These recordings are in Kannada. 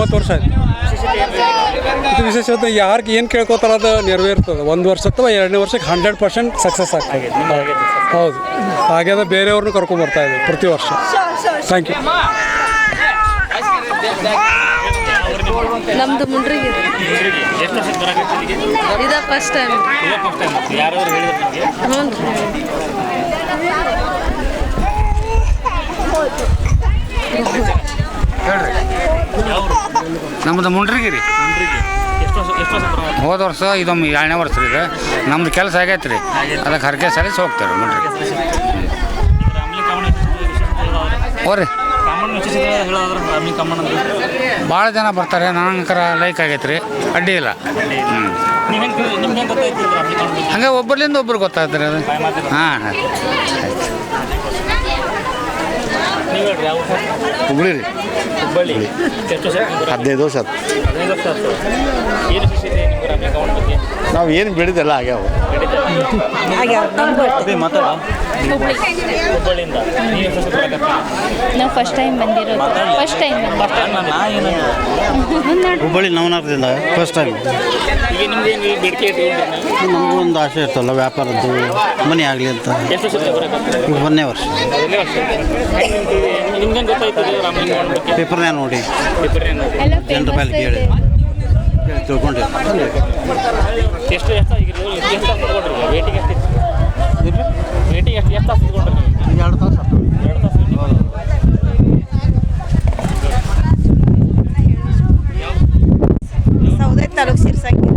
ಮೂವತ್ತು ವರ್ಷ ಆಯ್ತು. ಇದು ವಿಶೇಷತೆ ಯಾರಿಗೆ ಏನು ಕೇಳ್ಕೊತಾರ ಅದು ನೆರವೇರ್ತದೆ. ಒಂದು ವರ್ಷ ಅಥವಾ ಎರಡನೇ ವರ್ಷಕ್ಕೆ ಹಂಡ್ರೆಡ್ ಪರ್ಸೆಂಟ್ ಸಕ್ಸಸ್ ಆಗ್ತದೆ. ಹೌದು. ಹಾಗೆ ಬೇರೆಯವ್ರನ್ನೂ ಕರ್ಕೊಂಬರ್ತಾ ಇದ್ದೀವಿ ಪ್ರತಿ ವರ್ಷ. ಥ್ಯಾಂಕ್ ಯು ನಮ್ದು ಮುಂಡ್ರಿಗೆ? ಇದ ಫಸ್ಟ್ ಟೈಮ್ ಹ್ಞೂ first ಹ್ಞೂ ನಮ್ಮದು ಮುಂಡ್ರಿಗಿರಿ? ಹೋದ ವರ್ಷ ಇದೊಮ್ಮೆ ಎರಡನೇ ವರ್ಷ ರೀ ಇದು. ನಮ್ದು ಕೆಲಸ ಆಗೈತೆ ರೀ ಅದಕ್ಕೆ ಹರಕೆ ಸರಿಸಿ ಹೋಗ್ತಾರೆ ಮುಂಡ್ರಿ ಹೋರಿ. ಭಾಳ ಜನ ಬರ್ತಾರೆ. ನನಗಂಕರ ಲೈಕ್ ಆಗೈತೆ ರೀ ಅಡ್ಡಿ ಇಲ್ಲ. ಹೆಂಗೆ ಒಬ್ಬರಿಂದ ಒಬ್ರು ಗೊತ್ತಾಗತ್ತೆ ರೀ ಅದು. ಹಾಂ ಹೇಳ್ರಿ ಊರು? ಹುಬ್ಳಿ ರೀ ಹುಬ್ಬಳ್ಳಿ. ಎಷ್ಟು ಸರ್? ಹದಿನೈದು ವರ್ಷ ಆತು ಹದಿನೈದು ವರ್ಷ ಆಯ್ತು. ಏನು ಬಗ್ಗೆ? ನಾವು ಏನು ಬೆಳೆದೆಲ್ಲ ಆಗ್ಯಾವ ಹುಬ್ಬಳ್ಳಿಯಿಂದ. ನೀವು ಎಷ್ಟು ವರ್ಷ ಬರಾಕತ್ತಿ? ನಾವು ಫಸ್ಟ್ ಟೈಮ್ ಬಂದಿರೋದು. ಫಸ್ಟ್ ಟೈಮ್ ಹುಬ್ಬಳ್ಳಿ ನವನಾರದಿಂದ ಫಸ್ಟ್ ಟೈಮ್ ಈಗ ನಿಮ್ದು ಏನು ಬೇಡಿಕೆ ಇಟ್ಕೊಂಡ್ರಿ ನಮಗೂ ಒಂದು ಆಸೆ ಇರ್ತಲ್ಲ ವ್ಯಾಪಾರದ್ದು ಮನೆ ಆಗಲಿ ಅಂತ. ಒಂದೇ ವರ್ಷ ಪೇಪರ್? ಒಂದನೇ ವರ್ಷ. ನಿಮ್ಗೆ ರಾಮಲಿಂಗ ಬಗ್ಗೆ? ಪೇಪರ್ನ್ಯಾಗ ನೋಡಿ. ಜನರ ಮೇಲೆ ಕೇಳಿ. ತಿಳ್ಕೊಂಡು ಎಷ್ಟು ಎಷ್ಟು ಆಗಿರಿ ಎಷ್ಟು ಎಷ್ಟು ತಗೊಂಡ್ರಿ ವೇಟಿಗೆ ಎಷ್ಟು ಇತ್ತು? ವೇಟಿಗೆ ಎಷ್ಟು ಎಷ್ಟು ತಾಸು ತಗೊಂಡ್ರಿ ನೀವು ಎರಡು ತಾಸು ಎರಡು ತಾಸು ಸೌದೆ ತಾಲೂಕು ಸಿರ್ಸಂಗಿ.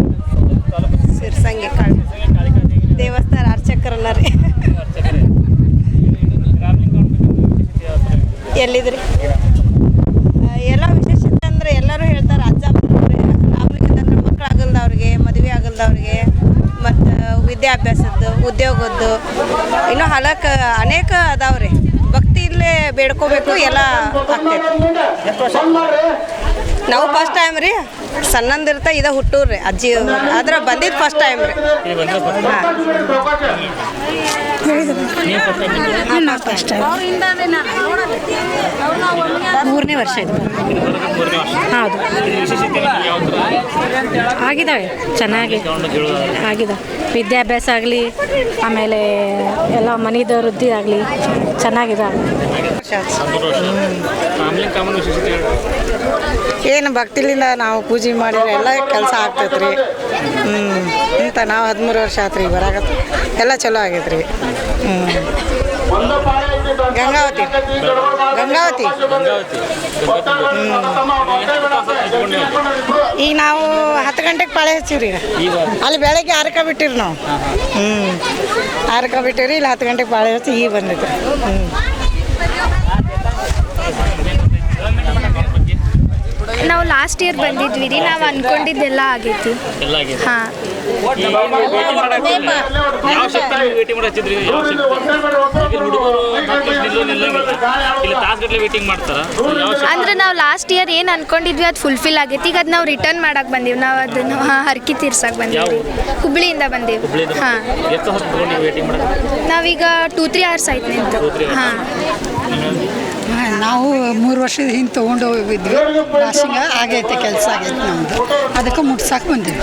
ಸಿರ್ಸಂಗಿ ಕಾಳು. ದೇವಸ್ಥಾನ ಅರ್ಚಕರನ್ನ ರೀ. ಎಲ್ಲಿದ್ರಿ ಆ, ಎಲ್ಲ ವಿಶೇಷತೆ ಅಂದರೆ ಎಲ್ಲರೂ ಹೇಳ್ತಾರೆ ಅಜ್ಜ ರಾಮಲಿಂಗದ ಅಂದ್ರೆ ಮಕ್ಕಳು ಆಗಲ್ದವ್ರಿಗೆ ಮದುವೆ ಆಗಲ್ದವ್ರಿಗೆ ಮತ್ತು ವಿದ್ಯಾಭ್ಯಾಸದ್ದು ಉದ್ಯೋಗದ್ದು ಇನ್ನೂ ಹಲಕ ಅನೇಕ ಅದಾವ್ರೆ. ಭಕ್ತಿ ಇಲ್ಲೇ ಬೇಡ್ಕೋಬೇಕು ಎಲ್ಲ ಆಗ್ತೈತೆ. ನಾವು ಫಸ್ಟ್ ಟೈಮ್ ರೀ ಸಣ್ಣಂದಿರ್ತ ಇದ ಹುಟ್ಟೂರ್ರಿ ಅಜ್ಜಿ ಆದ್ರೆ ಬಂದಿದ್ದು ಫಸ್ಟ್ ಟೈಮ್ ರೀ. ಮೂರನೇ ವರ್ಷ ಇದು. ಹೌದು. ಆಗಿದ್ದಾವೆ ಚೆನ್ನಾಗಿ. ಆಗಿದೆ ವಿದ್ಯಾಭ್ಯಾಸ ಆಗಲಿ, ಆಮೇಲೆ ಎಲ್ಲ ಮನೆದ ವೃದ್ಧಿ ಆಗಲಿ, ಚೆನ್ನಾಗಿದೆ ಏನು ಭಕ್ತಿಲಿಂದ ನಾವು ಪೂಜೆ ಮಾಡಿದ್ರೆ ಎಲ್ಲ ಕೆಲಸ ಆಗ್ತೈತೆ ರೀ ಹ್ಞೂ ಇಂಥ ನಾವು ಹದಿಮೂರು ವರ್ಷ ಆತ್ರಿ ಬರಾಗತ್ತೆ ಎಲ್ಲ ಚಲೋ ಆಗೈತೆ ರೀ ಹ್ಞೂ ಗಂಗಾವತಿ. ಗಂಗಾವತಿ. ಈಗ ನಾವು ಹತ್ತು ಗಂಟೆಗೆ ಪಾಳೆ ಹಚ್ಚಿವ್ರಿ ಈಗ ಈಗ ಅಲ್ಲಿ ಬೆಳಗ್ಗೆ ಆರಕ ಬಿಟ್ಟಿರಿ ನಾವು. ಹ್ಞೂ ಆರಕ ಬಿಟ್ಟಿವ್ರಿ ಇಲ್ಲಿ ಹತ್ತು ಗಂಟೆಗೆ ಪಾಳೆ ಹಚ್ಚಿ ಈಗ ಬಂದೈತೆ ಹ್ಞೂ ನಾವು ಲಾಸ್ಟ್ ಇಯರ್ ಬಂದಿದ್ವಿ ರೀ ನಾವು ಅನ್ಕೊಂಡಿದ್ದೆಲ್ಲ ಆಗೈತಿ ಎಲ್ಲ ಆಗಿದೆ ಹಾಂ. ಯಾವ ಶಕ್ತಿ ವೇಟಿಂಗ್ ಮಾಡಿ ಹಚ್ಚಿದ್ರಿ? ಯಾವ ಶಕ್ತಿ? ಈಗ ಹುಡುಗರು ಮಕ್ಕಳು ನಿಲ್ಲೋ ನಿಲ್ಲಂಗಿಲ್ಲ ಇಲ್ಲಿ ತಾಸುಗಟ್ಟಲೆ ವೇಟಿಂಗ್ ಮಾಡ್ತಾರ? ಅಂದ್ರೆ ನಾವು ಲಾಸ್ಟ್ ಇಯರ್ ಏನು ಅನ್ಕೊಂಡಿದ್ವಿ ಅದು ಫುಲ್ಫಿಲ್ ಆಗೈತಿ. ಈಗ ಅದು ನಾವು ರಿಟರ್ನ್ ಮಾಡಕ್ ಬಂದೀವಿ. ನಾವು ಅದನ್ನು ಹಾಂ ಹರಕಿ ತೀರ್ಸಕ್ ಬಂದೀವಿ. ಹುಬ್ಳಿಯಿಂದ ಬಂದೀವಿ. ಹಾಂ. ಎಷ್ಟು ಹೊತ್ತು ತಗೊಂಡು ವೇಟಿಂಗ್ ಮಾಡೋದು ನಾವೀಗ ಟೂ ತ್ರೀ ಅವರ್ಸ್ ಆಯ್ತು ನಿಂತು. ಹಾಂ. ನಾವು ಮೂರು ವರ್ಷದ ಹಿಂದೆ ತೊಗೊಂಡು ಹೋಗಿದ್ವಿ. ವಾಷಿಂಗ ಆಗೈತೆ ಕೆಲಸ ಆಗೈತೆ ನಮ್ಮದು ಅದಕ್ಕೆ ಮುಟ್ಸಕ್ಕೆ ಬಂದಿವಿ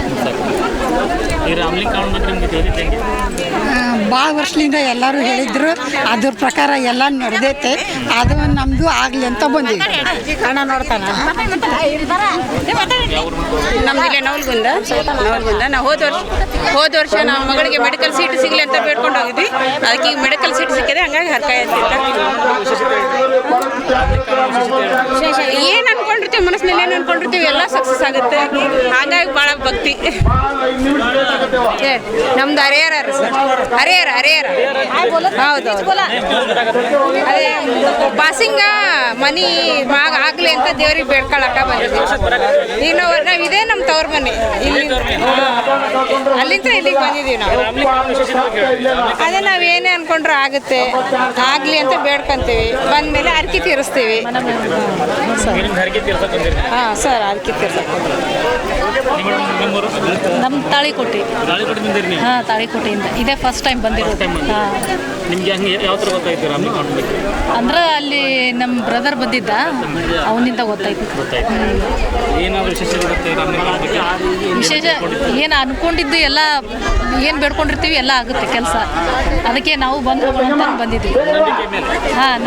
ಭಾಳ ವರ್ಷದಿಂದ ಎಲ್ಲರೂ ಹೇಳಿದ್ರು, ಅದ್ರ ಪ್ರಕಾರ ಎಲ್ಲ ನಡೆದೈತೆ. ಅದು ನಮ್ಮದು ಆಗಲಿ ಅಂತ ಬಂದೀವಿ ಅಣ್ಣ ನೋಡ್ತಾನ? ನಮ್ದು ಇಲ್ಲೇ ನವಲ್ಗುಂದ. ನವಲ್ಗುಂದ. ನಾವು ಹೋದ ವರ್ಷ ಹೋದ ವರ್ಷ ನಮ್ಮ ಮಗಳಿಗೆ ಮೆಡಿಕಲ್ ಸೀಟ್ ಸಿಗಲಿ ಅಂತ ಬೇಡ್ಕೊಂಡು ಹೋಗಿದ್ವಿ. ಅದಕ್ಕೆ ಈಗ ಮೆಡಿಕಲ್ ಸೀಟ್ ಸಿಕ್ಕಿದೆ, ಹಂಗಾಗಿ ಹರ್ಕಾಯ ಏನು ಅನ್ಕೊಂಡಿರ್ತೀವಿ, ಮನಸ್ಸಿನಲ್ಲಿ ಏನು ಅನ್ಕೊಂಡಿರ್ತೀವಿ, ಎಲ್ಲ ಸಕ್ಸಸ್ ಆಗುತ್ತೆ. ಹಾಗಾಗಿ ಭಾಳ ಭಕ್ತಿ. ನಮ್ದು ಹರಿಹರ ಸರ್. ಹರಿಹರ ಹರಿಹರ ಹೌದು ಅದೇ ಪಾಸಿಂಗ ಮನಿ ಮಾಗ ಆಗ್ಲಿ ಅಂತ ದೇವ್ರಿಗೆ ಬೇಡ್ಕೊಳಕ ಬಂದಿದ್ದೀವಿ ಈಗ ನಾವು ನಾವು ಇದೇ ನಮ್ಮ ತವ್ರ ಮನೆ. ಇಲ್ಲಿ ಅಲ್ಲಿಂದ ಇಲ್ಲಿಗೆ ಬಂದಿದ್ದೀವಿ ನಾವು. ಅದೇ ನಾವು ಏನೇ ಅನ್ಕೊಂಡ್ರೆ ಆಗುತ್ತೆ. ಆಗ್ಲಿ ಅಂತ ಬೇಡ್ಕೊಂತೀವಿ. ಬಂದ್ಮೇಲೆ ಅರ್ಕಿ ತೀರಿಸ್ತೀವಿ. ಹಾ ಹಾಂ ಸರ್ ಅರ್ಕಿ ತೀರ್ಸಕ್ಕೆ ನಿಮ್ಮ ತಾಳಿಕೋಟೆ. ಹಾಂ ತಾಳಿಕೋಟೆಯಿಂದ. ಇದೇ ಫಸ್ಟ್ ಟೈಮ್ ಬಂದಿರೋದು. ಹಾಂ. ನಿಮ್ಗೆ ಯಾವ ಥರ ಗೊತ್ತಾಯ್ತು ರಾಮಲಿಂಗ ಅವ್ರ ಅಂದ್ರೆ ಅಲ್ಲಿ ನಮ್ಮ ಬ್ರದರ್ ಬಂದಿದ್ದ? ಅವನಿಂದ ಗೊತ್ತಾಯ್ತು. ವಿಶೇಷ ಅವ್ರ ಏನು ಅನ್ಕೊಂಡಿದ್ದು ಎಲ್ಲ ಏನು ಬೇಡ್ಕೊಂಡಿರ್ತೀವಿ ಎಲ್ಲ ಆಗುತ್ತೆ ಕೆಲಸ. ಅದಕ್ಕೆ ನಾವು ಬಂದು ಅಂತ ಬಂದಿದ್ವಿ ಹಾಂ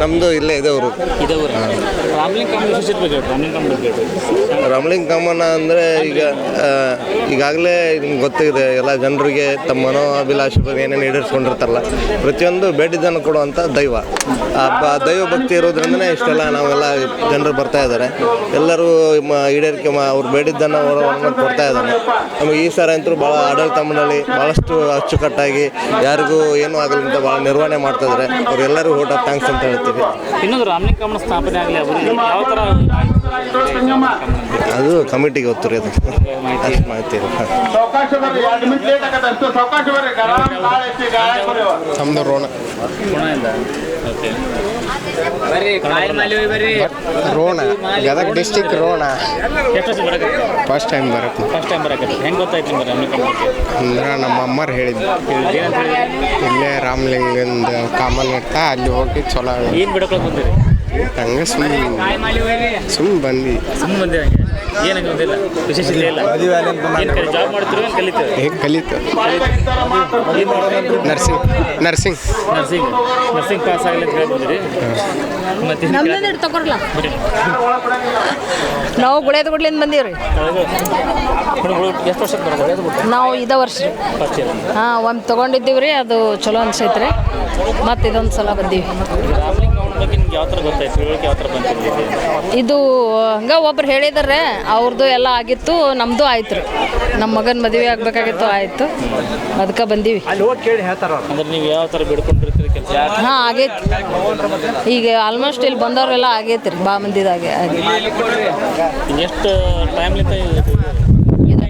ನಮ್ಮದು ಇಲ್ಲೇ ಇದೆ ಊರು ಇದೇ ಊರು ರಾಮಲಿಂಗ ಕಾಮನ್ ಅಂದರೆ ಈಗ ಈಗಾಗಲೇ ನಿಮ್ಗೆ ಗೊತ್ತಿದೆ ಎಲ್ಲ ಜನರಿಗೆ ತಮ್ಮ ಮನೋ ಬಗ್ಗೆ ಏನೇನು ಈಡೇರಿಸ್ಕೊಂಡಿರ್ತಾರಲ್ಲ ಪ್ರತಿಯೊಂದು ಬೇಡಿದ್ದನ್ನು ಕೊಡುವಂಥ ದೈವ. ಆ ದೈವ ಭಕ್ತಿ ಇರೋದ್ರಿಂದನೇ ಇಷ್ಟೆಲ್ಲ ನಾವೆಲ್ಲ ಜನರು ಬರ್ತಾ ಇದ್ದಾರೆ. ಎಲ್ಲರೂ ಈಡೇರಿಕೆ ಮಾ, ಅವ್ರು ಬೇಡಿದ್ದನ್ನು ವರವನ್ನು ಕೊಡ್ತಾ ಇದ್ದಾನೆ ನಮಗೆ ಈ ಸಾರ ಅಂತೂ ಭಾಳ ಆಡಳಿತ ಮಂಡಳಿ ಭಾಳಷ್ಟು ಅಚ್ಚುಕಟ್ಟಾಗಿ ಯಾರಿಗೂ ಏನೂ ಆಗಲಿ ಅಂತ ಭಾಳ ನಿರ್ವಹಣೆ ಮಾಡ್ತಾ ಇದ್ದಾರೆ. ಅವರೆಲ್ಲರಿಗೂ ಊಟ ಥ್ಯಾಂಕ್ಸ್ ಅಂತ ಹೇಳ್ತೀವಿ. ಇನ್ನೊಂದು ರಾಮಲಿಂಗ ಸ್ಥಾಪನೆ ಆಗಲಿ ಅವರು ಯಾವ ಥರ ಅದು ಕಮಿಟಿಗೆ ಗೊತ್ತಿರಿ ಅದು ಅಷ್ಟು ಮಾಹಿತಿ Rona Rona. Gadag district Rona. First time ಬರಕ್ಕೆ ಫಸ್ಟ್ ಟೈಮ್ ಬರಕ್ಕೆ ಗೊತ್ತಾಯ್ತು ಅಂದ್ರೆ ನಮ್ಮ ಅಮ್ಮರು ಹೇಳಿದ್ದು. ಇಲ್ಲೇ ರಾಮಲಿಂಗಂದ ಕಾಮನ್ ಇರ್ತಾ ಅಲ್ಲಿ ಹೋಗಿ ಚಲೋ ಬಿಡಕ್ಕೆ ಬಂದಿರಿ ಹಂಗೆ ಸುಮ್ಮನೆ ಸುಮ್ಮನೆ ಬಂದೆ ಹಂಗೆ? ಏನಕ್ಕೆ ಬಂದಿಲ್ಲ ವಿಶೇಷತೆ ಇಲ್ಲ? ಏನು ಕಲಿ ಜಾಬ್ ಮಾಡ್ತೀರೋ ಏನು ಕಲಿತೀರಿ ಹೇಗೆ ಕಲಿತು. Nursing. Nursing. Nursing. Nursing pass ಆಗಲಿ ಅಂತ ಮತ್ತೆ. ನಾವು ಗುಳೇದ ಗುಡ್ಲಿಂದ ಬಂದೀವಿ ರೀ ಹೌದು. ಹುಡುಗ ಹುಡುಗ ಎಷ್ಟು ವರ್ಷಕ್ಕೆ ನಾವು ಇದ ವರ್ಷ. ಹಾ ಒಂದ್ ತೊಗೊಂಡಿದ್ದೀವಿ ರೀ ಅದು ಚಲೋ ಅನ್ಸೈತ್ರಿ. ಮತ್ತೆ ಮತ್ತು ಇದೊಂದು ಸಲ ಬಂದೀವಿ ಬಗ್ಗೆ ನಿಮ್ಗೆ ಯಾವ ಥರ ಗೊತ್ತಾಯ್ತು? ತಿಳುವಳಿಕೆ ಯಾವ ಥರ ಬಂತಿದ್ದೀವಿ ಇದು ಹಂಗೆ ಒಬ್ರು ಹೇಳಿದಾರೆ ಅವ್ರದ್ದು ಎಲ್ಲ ಆಗಿತ್ತು ನಮ್ಮದು ಆಯ್ತು ರೀ. ನಮ್ಮ ಮಗನ ಮದುವೆ ಆಗಬೇಕಾಗಿತ್ತು ಆಯಿತು. ಅದಕ್ಕೆ ಬಂದೀವಿ. ಅಂದ್ರೆ ನೀವು ಯಾವ ಥರ ಬಿಡ್ಕೊಂಡಿರ್ತೀರಿ ಕೆಲಸ? ಹಾಂ ಆಗೈತಿ. ಈಗ ಆಲ್ಮೋಸ್ಟ್ ಇಲ್ಲಿ ಬಂದವ್ರೆಲ್ಲ ಆಗೈತಿ ರೀ ಬಾ ಮಂದಿದಾಗೆ ಎಷ್ಟು ಟೈಮ್ಲಿಂದ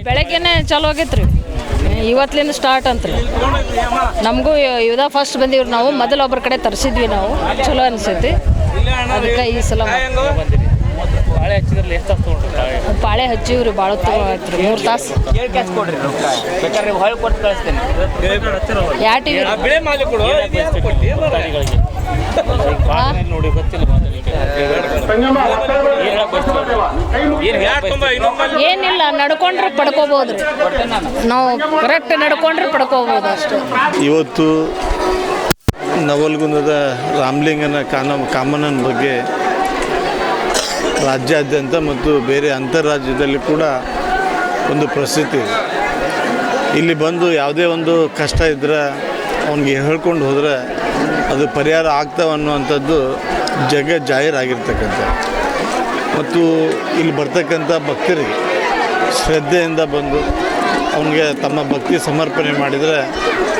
ಬೆಳಗ್ಗೆನೆ ಚಲೋ ಆಗೈತೆ ರೀ ಇವತ್ತಿಲಿಂದ ಸ್ಟಾರ್ಟ್ ಅಂತ ನಮಗೂ ಇವ ಫಸ್ಟ್ ಬಂದಿವ್ರು ನಾವು ಮೊದಲು ಒಬ್ಬರ ಕಡೆ ತರಿಸಿದ್ವಿ ನಾವು. ಚಲೋ ಅನಿಸೈತಿ. ಅದಕ್ಕೆ ಈ ಸಲ ಪಾಳೆ ಹಚ್ಚಿವ್ರಿ ರೀ ಭಾಳ ಆಯ್ತು ರೀ ಮೂರು ತಾಸು. ಬೇಕಾದ್ರೆ ನೀವು ಹೊಳೆ ಕೊಟ್ಟು ಕಳಿಸ್ತೇನೆ. ಯಾ ಟಿ ವಿ ಏನಿಲ್ಲ, ನಡ್ಕೊಂಡ್ರೆ ಪಡ್ಕೋಬಹುದು ನಾವು ಕರೆಕ್ಟ್ ನಡ್ಕೊಂಡ್ರೆ ಪಡ್ಕೋಬಹುದು ಅಷ್ಟು. ಇವತ್ತು ನವಲ್ಗುಂದದ ರಾಮಲಿಂಗನ ಕಾನ ಕಾಮನನ ಬಗ್ಗೆ ರಾಜ್ಯಾದ್ಯಂತ ಮತ್ತು ಬೇರೆ ಅಂತಾರಾಜ್ಯದಲ್ಲಿ ಕೂಡ ಒಂದು ಪ್ರಸಿದ್ಧಿ ಇಲ್ಲಿ ಬಂದು ಯಾವುದೇ ಒಂದು ಕಷ್ಟ ಇದ್ದರೆ ಅವನಿಗೆ ಹೇಳ್ಕೊಂಡು ಹೋದರೆ ಅದು ಪರಿಹಾರ ಆಗ್ತಾವೆ ಅನ್ನುವಂಥದ್ದು ಜಗ ಜಾಹೀರಾಗಿರ್ತಕ್ಕಂಥ. ಮತ್ತು ಇಲ್ಲಿ ಬರ್ತಕ್ಕಂಥ ಭಕ್ತರಿಗೆ ಶ್ರದ್ಧೆಯಿಂದ ಬಂದು ಅವನಿಗೆ ತಮ್ಮ ಭಕ್ತಿ ಸಮರ್ಪಣೆ ಮಾಡಿದರೆ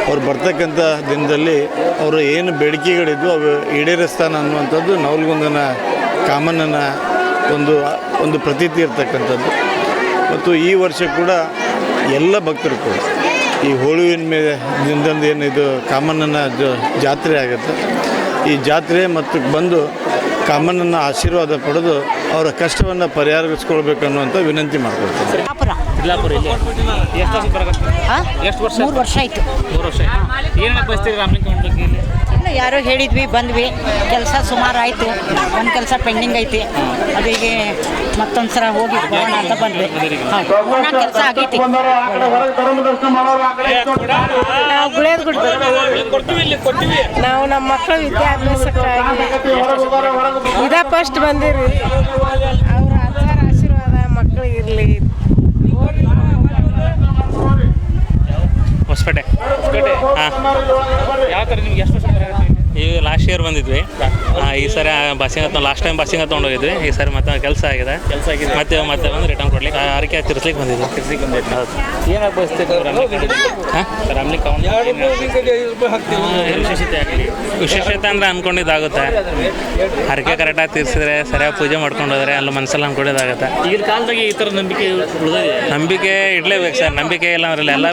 ಅವ್ರು ಬರ್ತಕ್ಕಂಥ ದಿನದಲ್ಲಿ ಅವರು ಏನು ಬೇಡಿಕೆಗಳಿದ್ವು ಅವು ಈಡೇರಿಸ್ತಾನೆ ಅನ್ನುವಂಥದ್ದು ನವಲ್ಗುಂದನ ಕಾಮನ್ನನ ಒಂದು ಒಂದು ಪ್ರತೀತಿ ಇರ್ತಕ್ಕಂಥದ್ದು. ಮತ್ತು ಈ ವರ್ಷ ಕೂಡ ಎಲ್ಲ ಭಕ್ತರು ಕೂಡ ಈ ಹೋಳುವಿನ ಮೇಲೆ ದಿನದಂದು ಏನು ಇದು ಕಾಮಣ್ಣನ ಜಾತ್ರೆ ಆಗುತ್ತೆ. ಈ ಜಾತ್ರೆ ಮತ್ತು ಬಂದು ಕಾಮಣ್ಣನ ಆಶೀರ್ವಾದ ಪಡೆದು ಅವರ ಕಷ್ಟವನ್ನು ಪರಿಹಾರಗೊಳಿಸ್ಕೊಳ್ಬೇಕು ಅನ್ನುವಂಥ ವಿನಂತಿ ಇಲ್ಲಿ? ಎಷ್ಟು ವರ್ಷ ಬರಕತ್ತೀರಿ? ಎಷ್ಟು ವರ್ಷ? ಮೂರು ವರ್ಷ ಆಯಿತು. ಮೂರು ವರ್ಷ ಏನು ಹೇಳಕ್ ಬಯಸ್ತೀರಿ ರಾಮಲಿಂಗ ಯಾರೋ ಹೇಳಿದ್ವಿ ಬಂದ್ವಿ. ಕೆಲಸ ಸುಮಾರು ಆಯಿತು. ಒಂದು ಕೆಲಸ ಪೆಂಡಿಂಗ್ ಐತಿ. ಅದಿಗೆ ಮತ್ತೊಂದು ಸಲ ಹೋಗಿ ಹೋಗೋಣ ಅಂತ ಬಂದ್ವಿ. ಕೆಲಸ ಆಗೈತಿ. ನಾವು ಗುಳೇದ ನಾವು ನಮ್ಮ ಮಕ್ಕಳು ವಿದ್ಯಾಭ್ಯಾಸಕ್ಕಾಗಿ. ಇದ ಫಸ್ಟ್ ಬಂದಿರಿ. ಅವರ ಆಧಾರ ಆಶೀರ್ವಾದ ಮಕ್ಕಳಿಗೆ ಹೊಸಪೇಟೆ. ಹಾಂ. ಯಾವ ಥರ ನಿಮ್ಗೆ ಎಷ್ಟು ವರ್ಷ ಈಗ ಲಾಸ್ಟ್ ಇಯರ್ ಬಂದಿದ್ವಿ. ಆ, ಈ ಸರಿ ಬಸ್ಸಿಂಗ ಲಾಸ್ಟ್ ಟೈಮ್ ಬಸ್ಸಿಂಗ್ ಹತ್ತೊಂಡು ಹೋಗಿದ್ವಿ ಈ ಸರಿ ಮತ್ತೆ ಕೆಲಸ ಆಗಿದೆ. ಕೆಲಸ ಆಗಿದೆ. ಮತ್ತೆ ಮತ್ತೆ ಬಂದು ರಿಟರ್ನ್ ಕೊಡ್ಲಿಕ್ಕೆ ಆ, ಹರಕೆ ತಿರ್ಸ್ಲಿಕ್ಕೆ ಬಂದಿದ್ವಿ. ಏನಾಗಿ ವಿಶೇಷತೆ ಆಗಲಿ? ವಿಶೇಷತೆ ಅಂದ್ರೆ ಅನ್ಕೊಂಡಿದ್ದಾಗುತ್ತೆ. ಹರಕೆ ಕರೆಕ್ಟಾಗಿ ತೀರ್ಸಿದ್ರೆ ಸರಿಯಾಗಿ ಪೂಜೆ ಮಾಡ್ಕೊಂಡು ಹೋದ್ರೆ ಅಲ್ಲಿ ಮನಸ್ಸಲ್ಲಿ ಅನ್ಕೊಂಡಿದ್ದಾಗುತ್ತೆ. ಈಗಿನ ಕಾಲದಾಗೆ ಈ ಥರ ನಂಬಿಕೆ ಉಳಿದಿದೆ ನಂಬಿಕೆ ಇಡ್ಲೇಬೇಕು ಸರ್. ನಂಬಿಕೆ ಇಲ್ಲ ಅಂದ್ರೆ ಎಲ್ಲ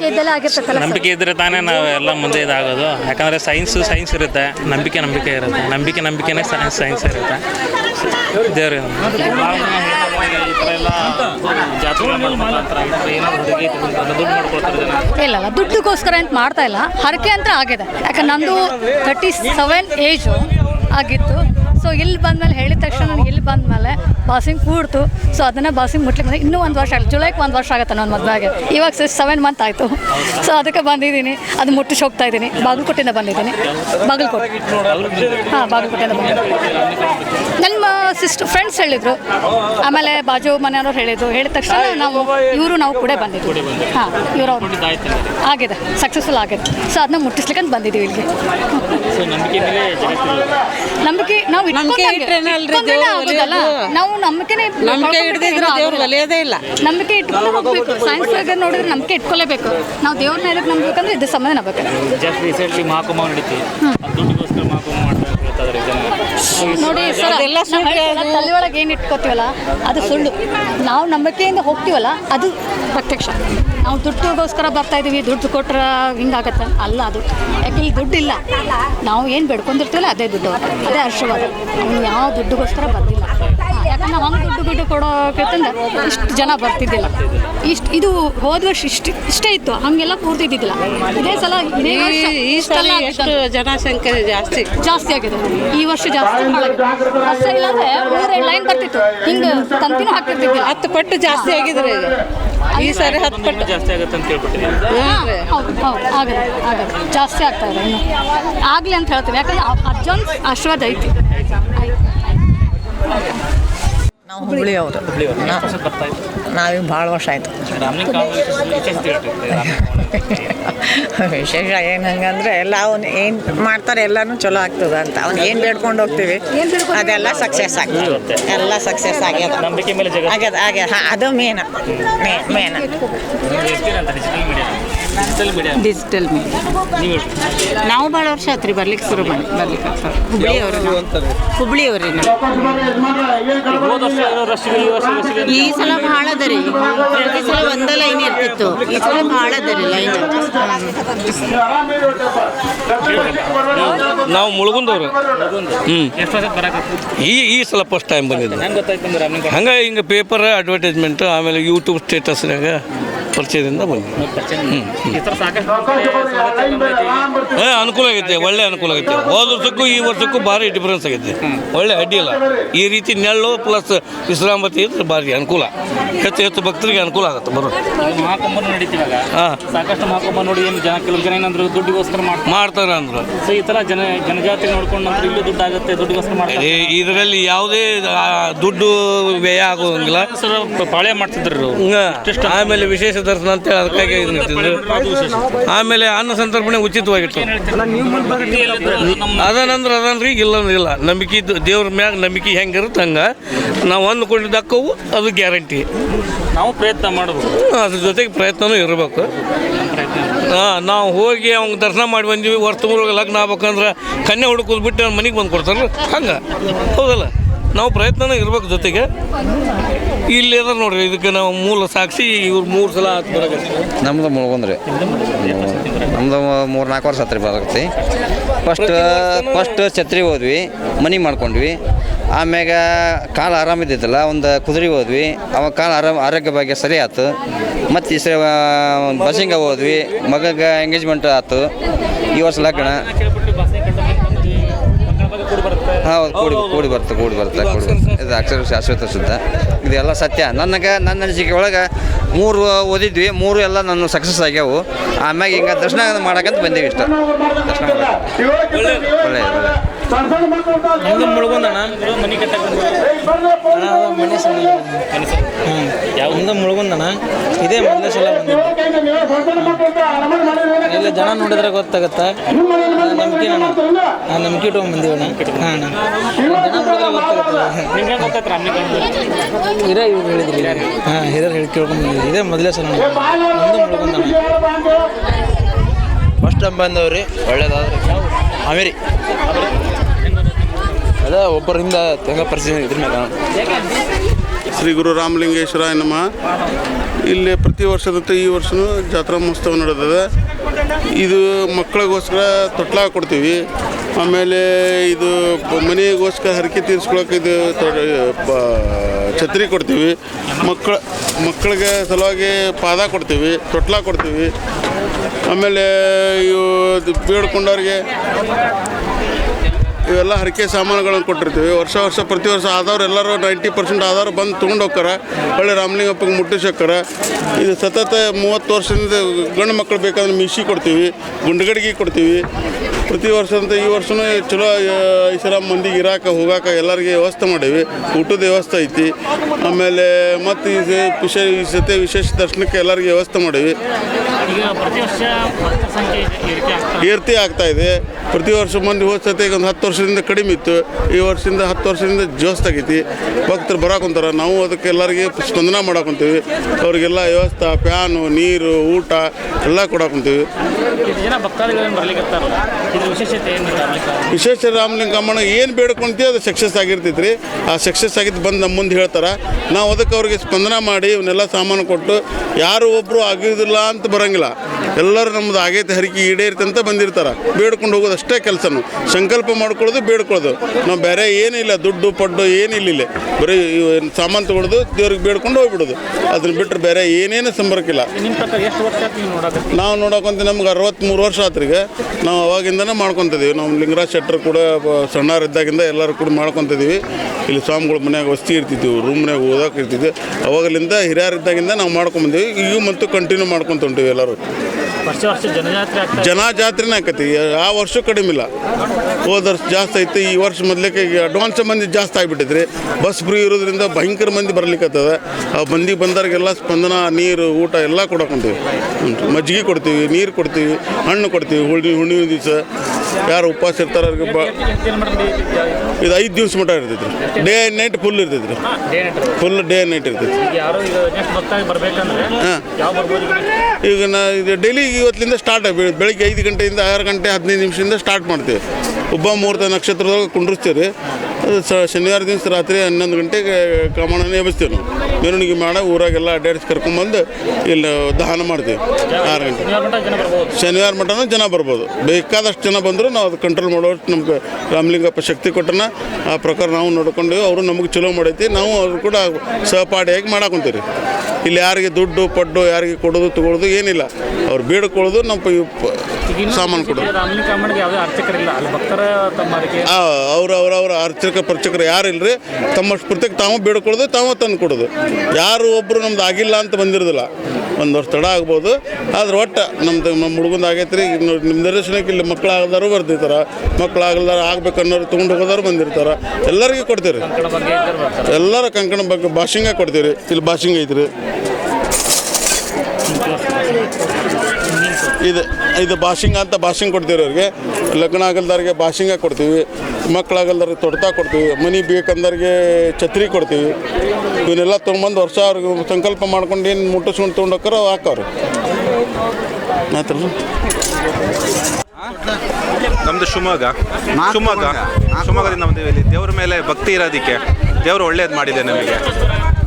ನಂಬಿಕೆ ಇದ್ರೆ ತಾನೇ ನಾವು ಎಲ್ಲ ಮುಂದೆ ಇದಾಗೋದು. ಯಾಕಂದ್ರೆ ಸೈನ್ಸ್ ಸೈನ್ಸ್ ಇರುತ್ತೆ. ನಂಬಿಕೆ ನಂಬಿಕೆ ಇರುತ್ತೆ. ನಂಬಿಕೆ, ನಂಬಿಕೆನೇ ಸೈನ್ಸ್ ಸೈನ್ಸ್ ಇರುತ್ತೆ. ದೇವ್ರ. ಇಲ್ಲ ದುಡ್ಡುಗೋಸ್ಕರ ದುಡ್ಡಿಗೋಸ್ಕರ ಅಂತ ಮಾಡ್ತಾ ಇಲ್ಲ. ಹರಕೆ ಅಂತ ಆಗಿದೆ. ಯಾಕಂದ್ರೆ ನಂದು ತರ್ಟಿ ಸೆವೆನ್ ಏಜು ಆಗಿತ್ತು. ಸೊ ಇಲ್ಲಿ ಬಂದಮೇಲೆ ಹೇಳಿದ ತಕ್ಷಣ ನನಗೆ ಇಲ್ಲಿ ಬಂದಮೇಲೆ ಬಾಸಿಂಗ್ ಕೂಡ್ತು. ಸೊ ಅದನ್ನು ಬಾಸಿಂಗ್ ಮುಟ್ಲಿಕ್ಕೆ ಬಂದೆ. ಇನ್ನೂ ಒಂದು ವರ್ಷ ಆಗಲಿ ಜುಲೈಗೆ ಒಂದು ವರ್ಷ ಆಗುತ್ತೆ ನನ್ನ ಮದುವೆಗೆ ಇವಾಗ ಸಿಕ್ಸ್ ಸೆವೆನ್ ಮಂತ್ ಆಯಿತು. ಸೊ ಅದಕ್ಕೆ ಬಂದಿದ್ದೀನಿ. ಅದು ಮುಟ್ಟಿಸಿ ಹೋಗ್ತಾ ಇದ್ದೀನಿ. ಬಾಗಲಕೋಟೆಯಿಂದ ಬಂದಿದ್ದೀನಿ. ಬಾಗಲಕೋಟೆ. ಹಾಂ, ಬಾಗಲಕೋಟೆಯಿಂದ ಬಂದಿದ್ದೀನಿ. ಸಿಸ್ಟರ್ ಫ್ರೆಂಡ್ಸ್ ಹೇಳಿದರು. ಆಮೇಲೆ ಬಾಜು ಮನೆಯವ್ರು ಹೇಳಿದರು. ಹೇಳಿದ ತಕ್ಷಣ ನಾವು ಇವರು ನಾವು ಕೂಡ ಬಂದಿದ್ವಿ. ಹಾಂ ಇವರು ಅವ್ರು. ಆಗಿದೆ. ಸಕ್ಸಸ್ಫುಲ್ ಆಗಿದೆ ಸೊ ಅದನ್ನ ಮುಟ್ಟಿಸ್ಲಿಕ್ಕೆ ಅಂತ ಬಂದಿದ್ದೀವಿ ಇಲ್ಲಿಗೆ. ನಂಬಿಕೆ ಮೇಲೆ ಜಗತ್ತಿಲ್ಲ ನಂಬಿಕೆ ನಾವು. ನಾವು ನಂಬಿಕೆನೇ ಇಲ್ಲ. ನಂಬಿಕೆ ಇಟ್ಕೊಂಡು ಹೋಗ್ಬೇಕು ಸೈನ್ಸ್ ನೋಡಿದ್ರೆ ನಂಬಿಕೆ ಇಟ್ಕೊಳ್ಳೇಬೇಕು ನಾವು ದೇವ್ರ ಎದಕ್ಕೆ ನಂಬಬೇಕಂದ್ರೆ ಇದು ಸಂಬಂಧ ನಂಬಬೇಕು ಜಸ್ಟ್ ರೀಸೆಂಟ್ಲಿ ಮಹಾಕುಂಭ ನಡೀತಿ. ದುಡ್ಡಿಗೋಸ್ಕರ ಮಹಾಕುಂಭ ಮಾಡ್ತಾರೆ ಇದ್ದಾರೆ ಜನ ನೋಡಿ ಸರ್ ಅದೆಲ್ಲ. ತಲೆ ಒಳಗೆ ಏನು ಇಟ್ಕೋತೀವಲ್ಲ ಅದು ಸುಳ್ಳು. ನಾವು ನಂಬಿಕೆಯಿಂದ ಹೋಗ್ತೀವಲ್ಲ ಅದು ಪ್ರತ್ಯಕ್ಷ. ನಾವು ದುಡ್ಡುಗೋಸ್ಕರ ಬರ್ತಾ ಇದೀವಿ ದುಡ್ಡು ಕೊಟ್ರೆ ಹಿಂಗಾಗತ್ತೆ. ಅಲ್ಲ ಅದು. ಯಾಕೆ ಇಲ್ಲಿ ದುಡ್ಡು ಇಲ್ಲ ನಾವು ಏನು ಬೇಡ್ಕೊಂಡಿರ್ತೀವಲ್ಲ ಅದೇ ದುಡ್ಡು. ಅದೇ ಹರ್ಷವಾದ. ಯಾವ ದುಡ್ಡುಗೋಸ್ಕರ ಬಂದಿಲ್ಲ ಯಾಕಂದ್ರೆ ಹಂಗೆ ದುಡ್ಡು ದುಡ್ಡು ಕೊಡೋಕಂದ್ರೆ ಇಷ್ಟು ಜನ ಬರ್ತಿದ್ದಿಲ್ಲ. ಇಷ್ಟು ಇದು ಹೋದ ವರ್ಷ ಇಷ್ಟು ಇಷ್ಟೇ ಇತ್ತು ಹಂಗೆಲ್ಲ ಕೂರ್ತಿದ್ದಿದ್ದಿಲ್ಲ ಇದೇ ಸಲ ಇದೇ ವರ್ಷ ಈ- ಸಲ ಎಷ್ಟು ಜನಸಂಖ್ಯೆ ಜಾಸ್ತಿ? ಜಾಸ್ತಿ ಆಗಿದೆ. ಈ ವರ್ಷ ಜಾಸ್ತಿ ಆಗಿದೆ. ವರ್ಷ ಇಲ್ಲಾಂದ್ರೆ ಲೈನ್ ಬರ್ತಿತ್ತು. ಹಿಂಗೆ ತಂತಿನೂ ಹಾಕಿರ್ತಿದ್ದಿಲ್ಲ. ಹತ್ತು ಪಟ್ಟು ಜಾಸ್ತಿ ಆಗಿದ್ರೆ ಈ ಸಾರಿ ಹತ್ತು ಪಟ್ಟು ಜಾಸ್ತಿ ಆಗುತ್ತೆ ಅಂತ ಕೇಳ್ಬಿಟ್ಟಿದ್ದೀನಿ ಹೌದು ಹೌದು ಆಗತ್ತೆ ಆಗದೆ ಜಾಸ್ತಿ ಆಗ್ತಾ ಇದೆ ಆಗಲಿ ಅಂತ ಹೇಳ್ತೀವಿ. ಯಾಕಂದ್ರೆ ಅಜ್ಜನ್ ಆಶೀರ್ವಾದ ಐತಿ. ನಾವು ಹುಬ್ಳಿ ಅವರು. ನಾವೀಗ ಭಾಳ ವರ್ಷ ಆಯಿತು. ವಿಶೇಷ ಏನು ಹಂಗಂದ್ರೆ ಎಲ್ಲ ಅವ್ನು ಏನು ಮಾಡ್ತಾರೆ ಎಲ್ಲಾನು ಚಲೋ ಆಗ್ತದ ಅಂತ. ಅವ್ನು ಏನು ಬೇಡ್ಕೊಂಡು ಹೋಗ್ತೀವಿ ಅದೆಲ್ಲ ಸಕ್ಸಸ್ ಆಗ್ತದೆ ಎಲ್ಲ ಸಕ್ಸಸ್ ಆಗ್ಯದ. ಆಗ್ಯದ ಆಗ್ಯದ. ಹಾಂ ಅದು ಮೇನ ಮೇನ ಎಷ್ಟಿರಂತ ಡಿಜಿಟಲ್ ಮೀಡಿಯಾ ನೀವು ಭಾಳ ವರ್ಷ ಆತ್ರಿ ಬರ್ಲಿಕ್ಕೆ ಶುರು ಮಾಡಿ ಬರ್ಲಿಕ್ಕೆ ಹುಬ್ಳಿಯವರು ಹುಬ್ಳಿಯವ್ರಿ ಈ ಸಲ ಭಾಳ ಅದ ರೀ. ಪ್ರತಿ ಸಲ ಒಂದ ಲೈನ್ ಇರ್ತಿತ್ತು. ಈ ಸಲ ಭಾಳ ಅದ ರೀ ಲೈನ್ ನಾವು ಮುಳುಗುಂದವ್ರು. ಹ್ಞೂ ಈ ಈ ಸಲ ಫಸ್ಟ್ ಟೈಮ್ ಬಂದಿದ್ದು. ಹಂಗೆ ಹಿಂಗೆ ಪೇಪರ್ ಅಡ್ವರ್ಟೈಸ್ಮೆಂಟ್ ಆಮೇಲೆ ಯೂಟ್ಯೂಬ್ ಸ್ಟೇಟಸ್ನಾಗ ಪರಿಚಯದಿಂದ ಬಂದ್ವಿ ಈ ಥರ ಸಾಕಷ್ಟು ಕಡೆ ಸವಲತ್ತು ಎಲ್ಲ ಐತಿ. ಹಾಂ ಅನುಕೂಲ ಆಗೈತೆ ಒಳ್ಳೆ ಅನುಕೂಲ ಆಗೈತೆ. ಹೋದ ವರ್ಷಕ್ಕೂ ಈ ವರ್ಷಕ್ಕೂ ಭಾರಿ ಡಿಫ್ರೆನ್ಸ್ ಆಗೈತೆ. ಒಳ್ಳೆ ಅಡ್ಡಿ ಇಲ್ಲ ಈ ರೀತಿ ನೆಳ್ಳು ಪ್ಲಸ್ ವಿಶ್ರಾಮತಿ ಇದ್ರೆ ಭಾರಿ ಅನುಕೂಲ. ಹೆಚ್ಚು ಹೆಚ್ಚು ಭಕ್ತರಿಗೆ ಅನುಕೂಲ ಆಗುತ್ತೆ ಬರೋ ಮಹಾಕುಂಭ ನಡೀತಿವಾಗ ಸಾಕಷ್ಟು ಮಹಾಕುಂಭ ನೋಡಿ ಏನು ಜನ ಕೆಲವು ಜನ ಏನಂದ್ರು ದುಡ್ಡಿಗೋಸ್ಕರ ಮಾಡ್ತಾರೆ. ಮಾಡ್ತಾರೆ ಅಂದ್ರು. ಸೊ ಈ ಥರ ಜನ ಜನಜಾತಿ ನೋಡ್ಕೊಂಡು ನಂತರ ಇಲ್ಲೂ ದುಡ್ಡು ಆಗುತ್ತೆ ದುಡ್ಡಿಗೋಸ್ಕರ ಮಾಡ್ತಾರೆ. ಇದರಲ್ಲಿ ಯಾವುದೇ ದುಡ್ಡು ವ್ಯಯ ಆಗೋಂಗಿಲ್ಲ. ಸರ್ ಪಾಳೆ ಮಾಡ್ತಿದ್ರು ಆಮೇಲೆ ವಿಶೇಷ ದರ್ಶನ ಅಂತ ಹೇಳಿ ಅದಕ್ಕಾಗಿ ಇದು ನಿಂತಿದ್ರು ಆಮೇಲೆ ಅನ್ನ ಸಂತರ್ಪಣೆ ಉಚಿತವಾಗಿತ್ತು. ಅದನಂದ್ರೆ ಅದನ್ರಿ ಇಲ್ಲಂದ್ರೆ ಇಲ್ಲ ನಂಬಿಕೆ ದೇವ್ರ ಮ್ಯಾಗ ನಂಬಿಕೆ ಹೆಂಗಿರುತ್ತೆ ಹಂಗೆ ನಾವು ಅಂದ್ಕೊಂಡಿದ್ದಕ್ಕವು ಅದು ಗ್ಯಾರಂಟಿ. ನಾವು ಪ್ರಯತ್ನ ಮಾಡಬೇಕು. ಅದ್ರ ಜೊತೆಗೆ ಪ್ರಯತ್ನವೂ ಇರಬೇಕು. ಹಾಂ ನಾವು ಹೋಗಿ ಅವ್ನ ದರ್ಶನ ಮಾಡಿ ಬಂದೀವಿ ವರ್ಷ ಮೂರು ಲಗ್ನ ಆಗ್ಬೇಕಂದ್ರೆ ಕನ್ಯೆ ಹುಡುಕೋದು ಬಿಟ್ಟು ಮನೆಗೆ ಬಂದು ಕೊಡ್ತಾರೆ ಹಂಗೆ. ಹೌದಲ್ಲ? ನಾವು ಪ್ರಯತ್ನನೇ ಇರ್ಬೇಕು ಜೊತೆಗೆ. ಇಲ್ಲಿ ಅದ ನೋಡ್ರಿ, ಇದಕ್ಕೆ ನಾವು ಮೂಲ ಸಾಕ್ಷಿ ಇವ್ರು ಮೂರು ಸಲ ಹತ್ತು ಬರಕತ್ತಿ. ನಮ್ದು ಮುಳುಗೊಂದ್ರಿ ನಮ್ದು ಮೂರು ನಾಲ್ಕು ವರ್ಷ ಹತ್ರಿ ಬರಕತ್ತಿ. ಫಸ್ಟ್ ಫಸ್ಟ್ ಛತ್ರಿ ಹೋದ್ವಿ, ಮನೆ ಮಾಡ್ಕೊಂಡ್ವಿ. ಆಮ್ಯಾಗ ಕಾಲು ಆರಾಮಿದ್ದಿತ್ತಲ್ಲ ಒಂದು ಕುದುರೆ ಹೋದ್ವಿ. ಅವಾಗ ಕಾಲು ಆರಾಮ, ಆರೋಗ್ಯ ಭಾಗ್ಯ ಸರಿ ಆಯ್ತು ಮತ್ತು ಈ ಸರಿ ಬಸ್ಸಿಂಗ ಹೋದ್ವಿ, ಮಗಗೆ ಎಂಗೇಜ್ಮೆಂಟ್ ಆಯ್ತು ಈ ವರ್ಷ ಲಗ್ನ. ಹೌದು ಕೂಡಿ ಕೂಡಿ ಬರುತ್ತೆ ಕೂಡಿ ಬರುತ್ತೆ ಇದು ಅಕ್ಷರ ಶಾಶ್ವತ ಶುದ್ಧ. ಇದೆಲ್ಲ ಸತ್ಯ. ನನಗೆ ನನ್ನ ಅನಿಸಿಕೆ ಒಳಗೆ ಮೂರು ಓದಿದ್ವಿ, ಮೂರು ಎಲ್ಲ ನನ್ನ ಸಕ್ಸಸ್ ಆಗ್ಯಾವು. ಆಮ್ಯಾಗ ಹಿಂಗೆ ದರ್ಶನ ಮಾಡಕ್ಕಂತ ಬಂದೀವಿ ಇಷ್ಟ. ದರ್ಶನ ಒಳ್ಳೆಯದು ಒಳ್ಳೆ ಒಳ್ಳೆ ಹೆಂಗೆ ಮುಳುಗೊಂದಣ್ಣ ಮನೆ ಒಂದು ಮುಳುಗುಂದನ ಇದೇ ಮೊದಲೇ ಸಲ ಎಲ್ಲ ಜನ ನೋಡಿದ್ರೆ ಗೊತ್ತಾಗತ್ತ? ನಂಬಿಕೆ ಆ ನಂಬಿಕೆ ಇಟ್ಕೊಂಡ್ ಬಂದೀವಣ್ಣ ಹಾಂ ಜನ ನೋಡಿದ್ರೆ ಗೊತ್ತಾಗತ್ತೆ. ನಿಮ್ಗೆ ಗೊತ್ತಾಯ್ತು ರಾಮಲಿಂಗ ಹಿರ ಇವ್ರು ಹೇಳಿದ್ರಿ. ಹಾಂ ಹಿರಿಯರು ಹೇಳಿ ಕೇಳ್ಕೊಂಡ್ ಬಂದಿದ್ವಿ ಇದೇ ಮೊದಲೇ ಸಲ ಒಂದು ಮುಳುಗುಂದನ ಫಸ್ಟ್ ಟೈಮ್ ಬಂದವ್ರಿ ಒಳ್ಳೇದಾದ್ರೆ. ಹಾವೇರಿ. ಅದ ಒಬ್ಬರಿಂದ ತೆಂಗ ಪರಿಚಯ ಇದ್ರ ಮೇಲೆ ಶ್ರೀ ಗುರು ರಾಮಲಿಂಗೇಶ್ವರ ನಮ್ಮ ಇಲ್ಲಿ ಪ್ರತಿ ವರ್ಷದಂತೆ ಈ ವರ್ಷನೂ ಜಾತ್ರಾ ಮಹೋತ್ಸವ ನಡೆದಿದೆ. ಇದು ಮಕ್ಕಳಿಗೋಸ್ಕರ ತೊಟ್ಲ ಕೊಡ್ತೀವಿ. ಆಮೇಲೆ ಇದು ಮನೆಗೋಸ್ಕರ ಹರಕೆ ತೀರಿಸ್ಕೊಳಕ್ಕೆ ಇದು ಛತ್ರಿ ಕೊಡ್ತೀವಿ. ಮಕ್ಕಳ, ಮಕ್ಕಳಿಗೆ ಸಲುವಾಗಿ ಪಾದ ಕೊಡ್ತೀವಿ, ತೊಟ್ಲ ಕೊಡ್ತೀವಿ. ಆಮೇಲೆ ಇವು ಬೇಡ್ಕೊಂಡವ್ರಿಗೆ ಇವೆಲ್ಲ ಹರಕೆ ಸಾಮಾನುಗಳನ್ನು ಕೊಟ್ಟಿರ್ತೀವಿ. ವರ್ಷ ವರ್ಷ ಪ್ರತಿ ವರ್ಷ ಆದವ್ರು ಎಲ್ಲರೂ ನೈಂಟಿ ಪರ್ಸೆಂಟ್ ಆದವ್ರು ಬಂದು ತೊಗೊಂಡು ಹೋಗ್ತಾರೆ. ಒಳ್ಳೆ ರಾಮಲಿಂಗಪ್ಪಗೆ ಮುಟ್ಟಿಸೋಕ್ಕಾರೆ. ಇದು ಸತತ ಮೂವತ್ತು ವರ್ಷದಿಂದ ಗಂಡು ಮಕ್ಕಳು ಬೇಕಾದ್ರೆ ಮಿಶಿ ಕೊಡ್ತೀವಿ, ಗುಂಡಗಡಿಗೆ ಕೊಡ್ತೀವಿ. ಪ್ರತಿ ವರ್ಷದಂತೆ ಈ ವರ್ಷನೂ ಚಲೋ ಐಸರಾಮ್ ಮಂದಿಗೆ ಇರಾಕ ಹೋಗಾಕ ಎಲ್ಲರಿಗೆ ವ್ಯವಸ್ಥೆ ಮಾಡೀವಿ. ಊಟದ ವ್ಯವಸ್ಥೆ ಐತಿ. ಆಮೇಲೆ ಮತ್ತು ಈ ವಿಶೇಷ ಈ ಸತಿ ವಿಶೇಷ ದರ್ಶನಕ್ಕೆ ಎಲ್ಲರಿಗೆ ವ್ಯವಸ್ಥೆ ಮಾಡೀವಿ. ವರ್ಷ ಏರ್ತಿ ಆಗ್ತಾ ಇದೆ. ಪ್ರತಿ ವರ್ಷ ಮಂದಿ ಹೋದ ಸತಿ ಒಂದು ಹತ್ತು ವರ್ಷದಿಂದ ಕಡಿಮೆ ಇತ್ತು. ಈ ವರ್ಷದಿಂದ ಹತ್ತು ವರ್ಷದಿಂದ ಜೋಸ್ ಆಗೈತಿ. ಭಕ್ತರು ಬರಾಕೊಂತಾರ ನಾವು ಅದಕ್ಕೆ ಎಲ್ಲರಿಗೆ ಸ್ಪಂದನ ಮಾಡಾಕೊಂತೀವಿ ಅವ್ರಿಗೆಲ್ಲ ವ್ಯವಸ್ಥೆ ಫ್ಯಾನು ನೀರು ಊಟ ಎಲ್ಲ ಕೊಡಾಕೊಂತೀವಿ ವಿಶೇಷ ರಾಮಲಿಂಗಮ್ಮನ ಏನು ಬೇಡ್ಕೊಂತೀವಿ ಅದು ಸಕ್ಸಸ್ ಆಗಿರ್ತೈತೆ ರೀ ಆ ಸಕ್ಸಸ್ ಆಗಿದ್ದು ಬಂದು ನಮ್ಮ ಮುಂದೆ ಹೇಳ್ತಾರೆ ನಾವು ಅದಕ್ಕೆ ಅವ್ರಿಗೆ ಸ್ಪಂದನ ಮಾಡಿ ಇವನ್ನೆಲ್ಲ ಸಾಮಾನು ಕೊಟ್ಟು ಯಾರು ಒಬ್ಬರು ಆಗಿರೋದಿಲ್ಲ ಅಂತ ಬರೋಂಗಿಲ್ಲ. ಎಲ್ಲರೂ ನಮ್ಮದು ಆಗೈತೆ ಹರಿಕೆ ಈಡೇರಿತೆ ಅಂತ ಬಂದಿರ್ತಾರೆ. ಬೇಡ್ಕೊಂಡು ಹೋಗೋದು ಅಷ್ಟೇ ಕೆಲಸನು. ಸಂಕಲ್ಪ ಮಾಡ್ಕೊಳ್ಳೋದು ಬೇಡ್ಕೊಳ್ಳೋದು. ನಾವು ಬೇರೆ ಏನಿಲ್ಲ ದುಡ್ಡು ಪಡ್ಡು ಏನಿಲ್ಲ ಇಲ್ಲಿ ಬರೀ ಸಾಮಾನು ತೊಗೊಳೋದು ದೇವ್ರಿಗೆ ಬೇಡ್ಕೊಂಡು ಹೋಗ್ಬಿಡೋದು. ಅದನ್ನ ಬಿಟ್ಟರೆ ಬೇರೆ ಏನೇನು ಸಂಪರ್ಕಿಲ್ಲ ನೀವು ನೋಡೋಕೆ ನಾವು ನೋಡೋಕಂತ ನಮ್ಗೆ ಅರವತ್ತ್ಮೂರು ವರ್ಷ ಆತ್ರಿಗೆ ನಾವು ಅವಾಗಿಂದನೇ ಮಾಡ್ಕೊತಿದ್ದೀವಿ ನಾವು ಲಿಂಗರಾಜ್ ಶೆಟ್ಟರ್ ಕೂಡ ಸಣ್ಣವರಿದ್ದಾಗಿಂದ ಎಲ್ಲರೂ ಕೂಡ ಮಾಡ್ಕೊತಿದ್ದೀವಿ ಇಲ್ಲಿ ಸ್ವಾಮಿಗಳು ಮನ್ಯಾಗ ವಸ್ತಿ ಇರ್ತಿದ್ವಿ ರೂಮ್ನಾಗ ಓದೋಕೆ ಇರ್ತಿದ್ವಿ. ಅವಾಗಲಿಂದ ಹಿರಿಯರಿದ್ದಾಗಿಂದ ನಾವು ಮಾಡ್ಕೊಂಬಂದೀವಿ. ಈಗ ಮತ್ತು ಕಂಟಿನ್ಯೂ ಮಾಡ್ಕೊಂತ ಹೊಂಟೀವಿ ಎಲ್ಲರೂ. ವರ್ಷ ವರ್ಷ ಜನಜಾತ್ರೆ ಆಗ್ತಾ ಜನ ಜಾತ್ರೆನೇ ಆಕತಿ. ಆ ವರ್ಷ ಕಡಿಮೆ ಇಲ್ಲ. ಹೋದ ವರ್ಷ ಜಾಸ್ತಿ ಐತಿ ಈ ವರ್ಷ ಮೊದಲಕ್ಕೆ ಈಗ ಅಡ್ವಾನ್ಸ್ ಮಂದಿ ಜಾಸ್ತಿ ಆಗಿಬಿಟ್ಟಿದ್ರಿ. ಬಸ್ ಫ್ರೀ ಇರೋದ್ರಿಂದ ಭಯಂಕರ ಮಂದಿ ಬರ್ಲಿಕ್ಕತ್ತದ ಆ ಮಂದಿ ಬಂದವ್ರಿಗೆಲ್ಲ ಸ್ಪಂದನ ನೀರು ಊಟ ಎಲ್ಲ ಕೊಡಕೊಂತೀವಿ ಮಜ್ಜಿಗೆ ಕೊಡ್ತೀವಿ ನೀರು ಕೊಡ್ತೀವಿ ಹಣ್ಣು ಕೊಡ್ತೀವಿ ಹುಳಿ ಹುಣ್ಣಿಮೆ ದಿವಸ. ಯಾರು ಉಪವಾಸ ಇರ್ತಾರೆ ಅವ್ರಿಗೆ ಬ ಇದು ಐದು ದಿವ್ಸ ಮಟ್ಟ ರೀ ಡೇ ಆ್ಯಂಡ್ ನೈಟ್ ಫುಲ್ ಇರ್ತೈತಿ ರೀ ಫುಲ್ ಡೇ ಆ್ಯಂಡ್ ನೈಟ್ ಇರ್ತೈತಿ ಈಗ ಹಾಂ. ನಾ ಇದು ಡೈಲಿ ಇವತ್ತಿಂದ ಸ್ಟಾರ್ಟ್ ಬೆಳಿಗ್ಗೆ ಐದು ಗಂಟೆಯಿಂದ ಆರು ಗಂಟೆ ಹದಿನೈದು ನಿಮಿಷದಿಂದ ಸ್ಟಾರ್ಟ್ ಮಾಡ್ತೀವಿ. ಒಬ್ಬ ಮುಹೂರ್ತ ನಕ್ಷತ್ರದಾಗ ಕುಂಡ್ರಿಸ್ತೀವಿ ರೀ ಅದು ಸ ಶನಿವಾರ ದಿವಸ ರಾತ್ರಿ ಹನ್ನೊಂದು ಗಂಟೆಗೆ ಕಮಣನ ನೇಮಿಸ್ತೀವಿ ನಾವು. ಮೆರವಣಿಗೆ ಮಾಡಿ ಊರಾಗೆಲ್ಲ ಅಡ್ಡಾಡಿಸಿ ಕರ್ಕೊಂಬಂದು ಇಲ್ಲಿ ದಹನ ಮಾಡ್ತೀವಿ. ಆರು ಗಂಟೆ. ಶನಿವಾರ ಮಟ್ಟನೂ ಜನ ಬರ್ಬೋದು. ಬೇಕಾದಷ್ಟು ಜನ ಬಂದು ಬಂದರೂ ನಾವು ಅದು ಕಂಟ್ರೋಲ್ ಮಾಡೋ ನಮ್ಗೆ ರಾಮಲಿಂಗಪ್ಪ ಶಕ್ತಿ ಕೊಟ್ಟನ, ಆ ಪ್ರಕಾರ ನಾವು ನೋಡ್ಕೊಂಡು ಅವರು ನಮಗೆ ಚಲೋ ಮಾಡೈತಿ, ನಾವು ಅವ್ರು ಕೂಡ ಸಹಪಾಠಿಯಾಗಿ ಮಾಡಾಕೊಂತೀವಿ ಇಲ್ಲಿ ಯಾರಿಗೆ ದುಡ್ಡು ಪಡ್ಡು ಯಾರಿಗೆ ಕೊಡೋದು ತಗೊಳ್ಳೋದು ಏನಿಲ್ಲ. ಅವ್ರು ಬೇಡ್ಕೊಳ್ಳೋದು ನಮ್ಮ ಸಾಮಾನು ಕೊಡೋದು. ಅವ್ರು ಅವ್ರವ್ರ ಅರ್ಚಕ ಪರ್ಚಕರು ಯಾರು ಇಲ್ರಿ? ತಮ್ಮ ಸ್ಪೃತಿಗೆ ತಾವು ಬೇಡ್ಕೊಳ್ಳೋದು ತಾವು ತಂದು ಕೊಡೋದು. ಯಾರು ಒಬ್ಬರು ನಮ್ದು ಆಗಿಲ್ಲ ಅಂತ ಬಂದಿರೋದಿಲ್ಲ. ಒಂದು ವರ್ಷ ತಡ ಆಗ್ಬೋದು. ಆದ್ರೆ ಒಟ್ಟು ನಮ್ದು ನಮ್ಮ ಹುಡುಗಂದು ಆಗೈತೆ ರೀ ನಿಮ್ಮ ನಿದರ್ಶನಕ್ಕೆ ಇಲ್ಲಿ ಮಕ್ಳು ಆಗಲ್ದಾರು ಬರ್ತಿರ್ತಾರೆ ಮಕ್ಳು ಆಗಲ್ದಾರ ಆಗ್ಬೇಕು ಅನ್ನೋರು ತೊಗೊಂಡು ಹೋಗೋದಾರು ಬಂದಿರ್ತಾರೆ. ಎಲ್ಲರಿಗೂ ಕೊಡ್ತೀವಿ ಇದ್ದರು ಎಲ್ಲರ ಕಂಕಣ ಬಗ್ಗೆ ಭಾಷಿಂಗ ಕೊಡ್ತೀರಿ. ರೀ ಇಲ್ಲಿ ಭಾಷಿಂಗ ಐತ್ರಿ. ಇದು ಇದು ಭಾಷಿಂಗ ಅಂತ ಭಾಷಿಂಗ್ ಕೊಡ್ತೀವಿ ಅವ್ರಿಗೆ ಲಗ್ನ ಆಗಲ್ದವ್ರಿಗೆ ಭಾಷಿಂಗ ಕೊಡ್ತೀವಿ. ಮಕ್ಕಳಾಗಲ್ದವ್ರಿಗೆ ತೊಡ್ತಾ ಕೊಡ್ತೀವಿ. ಮನೆ ಬೇಕಂದವ್ರಿಗೆ ಛತ್ರಿ ಕೊಡ್ತೀವಿ. ಇವನ್ನೆಲ್ಲ ತೊಗೊಂಬಂದು ವರ್ಷ ಅವ್ರಿಗೆ ಸಂಕಲ್ಪ ಮಾಡ್ಕೊಂಡು ಏನು ಮುಟ್ಟಿಸ್ಕೊಂಡು ತೊಗೊಂಡೋಕ್ಕಾರ ಹಾಕೋರು. ಆಯ್ತಲ್ಲ? ನಮ್ದು ಶಿವಮೊಗ್ಗ. ಶಿವಮೊಗ್ಗ. ಶಿವಮೊಗ್ಗದಿಂದ ಬಂದೀವಿ ಇಲ್ಲಿ. ದೇವ್ರ ಮೇಲೆ ಭಕ್ತಿ ಇರೋದಕ್ಕೆ ದೇವರು ಒಳ್ಳೇದು ಮಾಡಿದೆ ನಮಗೆ.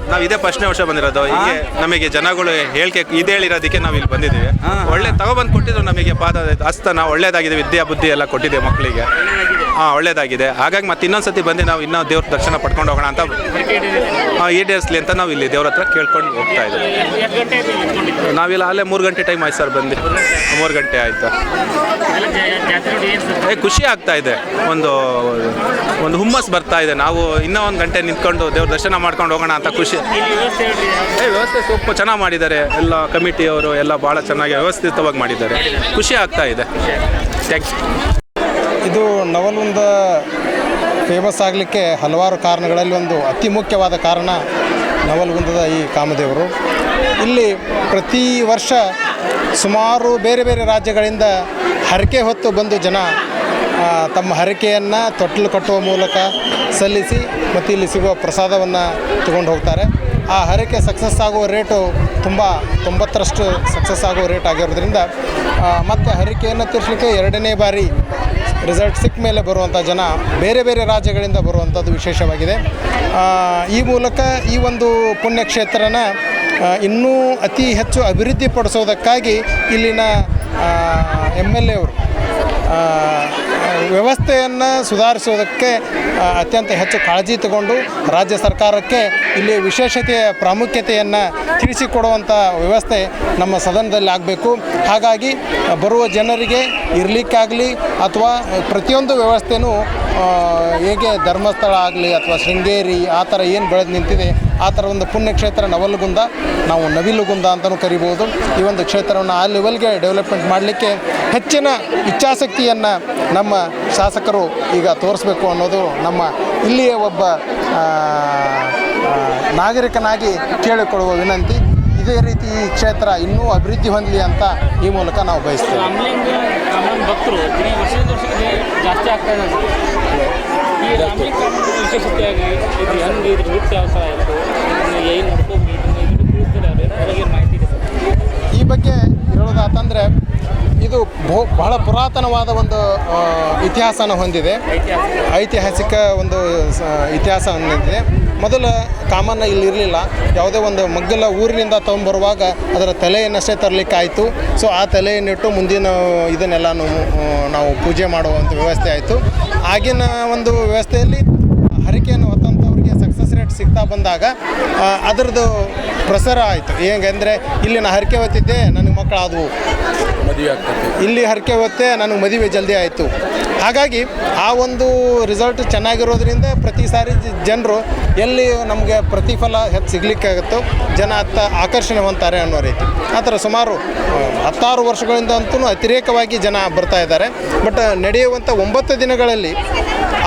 ನಾವು ಇದೇ ಫಸ್ಟ್ನೇ ವರ್ಷ ಬಂದಿರೋದು. ಹೀಗೆ ನಮಗೆ ಜನಗಳು ಹೇಳಿಕೆ ಇದು ಹೇಳಿರೋದಕ್ಕೆ ನಾವು ಇಲ್ಲಿ ಬಂದಿದ್ದೀವಿ. ಒಳ್ಳೆ ತಗೊಬಂದು ಕೊಟ್ಟಿದ್ರು ನಮಗೆ ಪಾದ ಹಸ್ತನ ಒಳ್ಳೇದಾಗಿದೆ ವಿದ್ಯಾ ಬುದ್ಧಿ ಎಲ್ಲ ಕೊಟ್ಟಿದೆ ಮಕ್ಕಳಿಗೆ ಹಾಂ ಒಳ್ಳೇದಾಗಿದೆ. ಹಾಗಾಗಿ ಮತ್ತೆ ಇನ್ನೊಂದ್ಸತಿ ಬಂದು ನಾವು ಇನ್ನೂ ದೇವ್ರ ದರ್ಶನ ಪಡ್ಕೊಂಡು ಹೋಗೋಣ ಅಂತ ಹಾಂ ಈಡೇರಿಸ್ಲಿ ಅಂತ ನಾವು ಇಲ್ಲಿ ದೇವ್ರ ಹತ್ರ ಕೇಳ್ಕೊಂಡು ಹೋಗ್ತಾ ಇದ್ದೀವಿ? ನಾವಿಲ್ಲ ಅಲ್ಲೇ ಮೂರು ಗಂಟೆ ಟೈಮ್ ಆಯ್ತು ಸರ್ ಬಂದು. ಮೂರು ಗಂಟೆ ಆಯಿತು. ಏ ಖುಷಿ ಆಗ್ತಾ ಇದೆ. ಒಂದು ಒಂದು ಹುಮ್ಮಸ್ ಬರ್ತಾ ಇದೆ. ನಾವು ಇನ್ನೂ ಒಂದು ಗಂಟೆ ನಿಂತ್ಕೊಂಡು ದೇವ್ರ ದರ್ಶನ ಮಾಡ್ಕೊಂಡು ಹೋಗೋಣ ಅಂತ ಖುಷಿ. ಏ, ವ್ಯವಸ್ಥೆ ಸ್ವಲ್ಪ ಚೆನ್ನಾಗಿ ಮಾಡಿದ್ದಾರೆ. ಎಲ್ಲ ಕಮಿಟಿಯವರು ಎಲ್ಲ ಭಾಳ ಚೆನ್ನಾಗಿ ವ್ಯವಸ್ಥಿತವಾಗಿ ಮಾಡಿದ್ದಾರೆ. ಖುಷಿ ಆಗ್ತಾ ಇದೆ. ಥ್ಯಾಂಕ್ಸ್ ಇದು ನವಲುಂದ ಫೇಮಸ್ ಆಗಲಿಕ್ಕೆ ಹಲವಾರು ಕಾರಣಗಳಲ್ಲಿ ಒಂದು ಅತಿ ಮುಖ್ಯವಾದ ಕಾರಣ ನವಲಗುಂದದ ಈ ಕಾಮದೇವರು. ಇಲ್ಲಿ ಪ್ರತಿ ವರ್ಷ ಸುಮಾರು ಬೇರೆ ಬೇರೆ ರಾಜ್ಯಗಳಿಂದ ಹರಕೆ ಹೊತ್ತು ಬಂದು ಜನ ತಮ್ಮ ಹರಕೆಯನ್ನು ತೊಟ್ಟಲು ಕಟ್ಟುವ ಮೂಲಕ ಸಲ್ಲಿಸಿ ಮತ್ತು ಇಲ್ಲಿ ಸಿಗುವ ಪ್ರಸಾದವನ್ನು ತಗೊಂಡು ಹೋಗ್ತಾರೆ. ಆ ಹರಕೆ ಸಕ್ಸಸ್ ಆಗುವ ರೇಟು ತುಂಬ ತೊಂಬತ್ತರಷ್ಟು ಸಕ್ಸಸ್ ಆಗುವ ರೇಟ್ ಆಗಿರೋದ್ರಿಂದ ಮತ್ತು ಹರಕೆಯನ್ನು ತೀರಿಸಲಿಕ್ಕೆ ಎರಡನೇ ಬಾರಿ ರಿಸಲ್ಟ್ ಸಿಕ್ಕ ಮೇಲೆ ಬರುವಂಥ ಜನ ಬೇರೆ ಬೇರೆ ರಾಜ್ಯಗಳಿಂದ ಬರುವಂಥದ್ದು ವಿಶೇಷವಾಗಿದೆ. ಈ ಮೂಲಕ ಈ ಒಂದು ಪುಣ್ಯಕ್ಷೇತ್ರನ ಇನ್ನೂ ಅತಿ ಹೆಚ್ಚು ಅಭಿವೃದ್ಧಿಪಡಿಸೋದಕ್ಕಾಗಿ ಇಲ್ಲಿನ ಎಂ ಎಲ್ ಎ ಅವರು ವ್ಯವಸ್ಥೆಯನ್ನು ಸುಧಾರಿಸೋದಕ್ಕೆ ಅತ್ಯಂತ ಹೆಚ್ಚು ಕಾಳಜಿ ತಗೊಂಡು ರಾಜ್ಯ ಸರ್ಕಾರಕ್ಕೆ ಇಲ್ಲಿ ವಿಶೇಷತೆಯ ಪ್ರಾಮುಖ್ಯತೆಯನ್ನು ತಿಳಿಸಿಕೊಡುವಂಥ ವ್ಯವಸ್ಥೆ ನಮ್ಮ ಸದನದಲ್ಲಿ ಆಗಬೇಕು. ಹಾಗಾಗಿ ಬರುವ ಜನರಿಗೆ ಇರಲಿಕ್ಕಾಗಲಿ ಅಥವಾ ಪ್ರತಿಯೊಂದು ವ್ಯವಸ್ಥೆನೂ ಆ, ಹೇಗೆ ಧರ್ಮಸ್ಥಳ ಆಗಲಿ ಅಥವಾ ಶೃಂಗೇರಿ ಆ ಥರ ಏನು ಬೆಳೆದು ನಿಂತಿದೆ ಆ ಥರ ಒಂದು ಪುಣ್ಯಕ್ಷೇತ್ರ ನವಲಗುಂದ, ನಾವು ನವಿಲುಗುಂದ ಅಂತಲೂ ಕರಿಬೋದು. ಈ ಒಂದು ಕ್ಷೇತ್ರವನ್ನು ಆ ಲೆವೆಲ್ಗೆ ಡೆವಲಪ್ಮೆಂಟ್ ಮಾಡಲಿಕ್ಕೆ ಹೆಚ್ಚಿನ ಇಚ್ಛಾಸಕ್ತಿಯನ್ನು ನಮ್ಮ ಶಾಸಕರು ಈಗ ತೋರಿಸ್ಬೇಕು ಅನ್ನೋದು ನಮ್ಮ ಇಲ್ಲಿಯ ಒಬ್ಬ ನಾಗರಿಕನಾಗಿ ಕೇಳಿಕೊಳ್ಳುವ ವಿನಂತಿ. ಇದೇ ರೀತಿ ಈ ಕ್ಷೇತ್ರ ಇನ್ನೂ ಅಭಿವೃದ್ಧಿ ಹೊಂದಲಿ ಅಂತ ಈ ಮೂಲಕ ನಾವು ಬಯಸ್ತೇವೆ. ಜಾಸ್ತಿ ಈ ಬಗ್ಗೆ ಹೇಳೋದಾತಂದ್ರೆ, ಇದು ಬಹು ಬಹಳ ಪುರಾತನವಾದ ಒಂದು ಇತಿಹಾಸನ ಹೊಂದಿದೆ. ಐತಿಹಾಸಿಕ ಒಂದು ಇತಿಹಾಸ ಹೊಂದಿದೆ. ಮೊದಲು ಕಾಮನ್ನ ಇಲ್ಲಿ ಇರಲಿಲ್ಲ. ಯಾವುದೇ ಒಂದು ಮಗ್ಗಲ ಊರಿನಿಂದ ತೊಗೊಂಬರುವಾಗ ಅದರ ತಲೆಯನ್ನಷ್ಟೇ ತರಲಿಕ್ಕಾಯಿತು. ಸೊ ಆ ತಲೆಯನ್ನಿಟ್ಟು ಮುಂದಿನ ಇದನ್ನೆಲ್ಲ ನಾವು ಪೂಜೆ ಮಾಡುವಂಥ ವ್ಯವಸ್ಥೆ ಆಯಿತು. ಆಗಿನ ಒಂದು ವ್ಯವಸ್ಥೆಯಲ್ಲಿ ಹರಿಕೆಯನ್ನು ಹೊತ್ತಂಥವ್ರಿಗೆ ಸಕ್ಸಸ್ ರೇಟ್ ಸಿಗ್ತಾ ಬಂದಾಗ ಅದರದ್ದು ಪ್ರಸಾರ ಆಯಿತು. ಹೇಗೆಂದರೆ ಇಲ್ಲಿ ನಾನು ಹರಕೆ ಹೊತ್ತಿದ್ದೆ ನನಗೆ ಮಕ್ಕಳಾದವು. ಮದುವೆ ಆಗ್ತದೆ. ಇಲ್ಲಿ ಹರಕೆ ಹೊತ್ತೆ ನನಗೆ ಮದುವೆ ಜಲ್ದಿ ಆಯಿತು. ಹಾಗಾಗಿ ಆ ಒಂದು ರಿಸಲ್ಟ್ ಚೆನ್ನಾಗಿರೋದ್ರಿಂದ ಪ್ರತಿ ಸಾರಿ ಜನರು ಎಲ್ಲಿ ನಮಗೆ ಪ್ರತಿಫಲ ಹೆಚ್ಚು ಸಿಗ್ಲಿಕ್ಕಾಗುತ್ತೋ ಜನ ಅತ್ತ ಆಕರ್ಷಣೆ ಹೊಂತಾರೆ ಅನ್ನೋ ರೀತಿ. ಆ ಥರ ಸುಮಾರು ಹತ್ತಾರು ವರ್ಷಗಳಿಂದ ಅಂತೂ ಅತಿರೇಕವಾಗಿ ಜನ ಬರ್ತಾ ಇದ್ದಾರೆ. ಬಟ್ ನಡೆಯುವಂಥ ಒಂಬತ್ತು ದಿನಗಳಲ್ಲಿ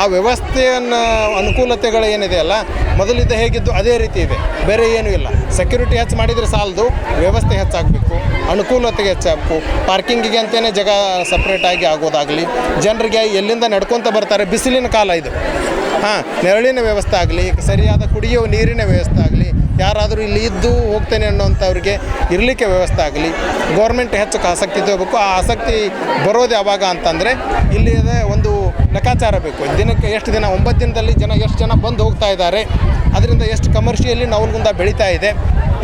ಆ ವ್ಯವಸ್ಥೆಯನ್ನು ಅನುಕೂಲತೆಗಳು ಏನಿದೆ ಅಲ್ಲ ಮೊದಲಿದ್ದ ಹೇಗಿದ್ದು ಅದೇ ರೀತಿ ಇದೆ. ಬೇರೆ ಏನೂ ಇಲ್ಲ. ಸೆಕ್ಯೂರಿಟಿ ಹೆಚ್ಚು ಮಾಡಿದರೆ ಸಾಲದು, ವ್ಯವಸ್ಥೆ ಹೆಚ್ಚಾಗಬೇಕು ಅನುಕೂಲತೆಗೆ ಹೆಚ್ಚಾಗಬೇಕು ಪಾರ್ಕಿಂಗಿಗೆ ಅಂತಲೇ ಜಾಗ ಸಪ್ರೇಟಾಗಿ ಆಗೋದಾಗಲಿ, ಜನರಿಗೆ ಎಲ್ಲಿಂದ ನಡ್ಕೊತ ಬರ್ತಾರೆ, ಬಿಸಿಲಿನ ಕಾಲ ಇದು. ಹಾಂ, ನೆರಳಿನ ವ್ಯವಸ್ಥೆ ಆಗಲಿ, ಸರಿಯಾದ ಕುಡಿಯುವ ನೀರಿನ ವ್ಯವಸ್ಥೆ ಆಗಲಿ, ಯಾರಾದರೂ ಇಲ್ಲಿ ಇದ್ದು ಹೋಗ್ತೇನೆ ಅನ್ನೋಂಥವ್ರಿಗೆ ಇರಲಿಕ್ಕೆ ವ್ಯವಸ್ಥೆ ಆಗಲಿ ಗೌರ್ಮೆಂಟ್ ಹೆಚ್ಚು ಆಸಕ್ತಿ ತಗೋಬೇಕು. ಆ ಆಸಕ್ತಿ ಬರೋದು ಯಾವಾಗ ಅಂತಂದರೆ, ಇಲ್ಲಿ ಒಂದು ಲೆಕ್ಕಾಚಾರ ಬೇಕು ದಿನಕ್ಕೆ ಎಷ್ಟು ದಿನ? ಒಂಬತ್ತು ದಿನದಲ್ಲಿ ಜನ ಎಷ್ಟು ಜನ ಬಂದು ಹೋಗ್ತಾ ಇದ್ದಾರೆ? ಅದರಿಂದ ಎಷ್ಟು ಕಮರ್ಷಿಯಲಿ ನವಲಗುಂದ ಬೆಳೀತಾ ಇದೆ?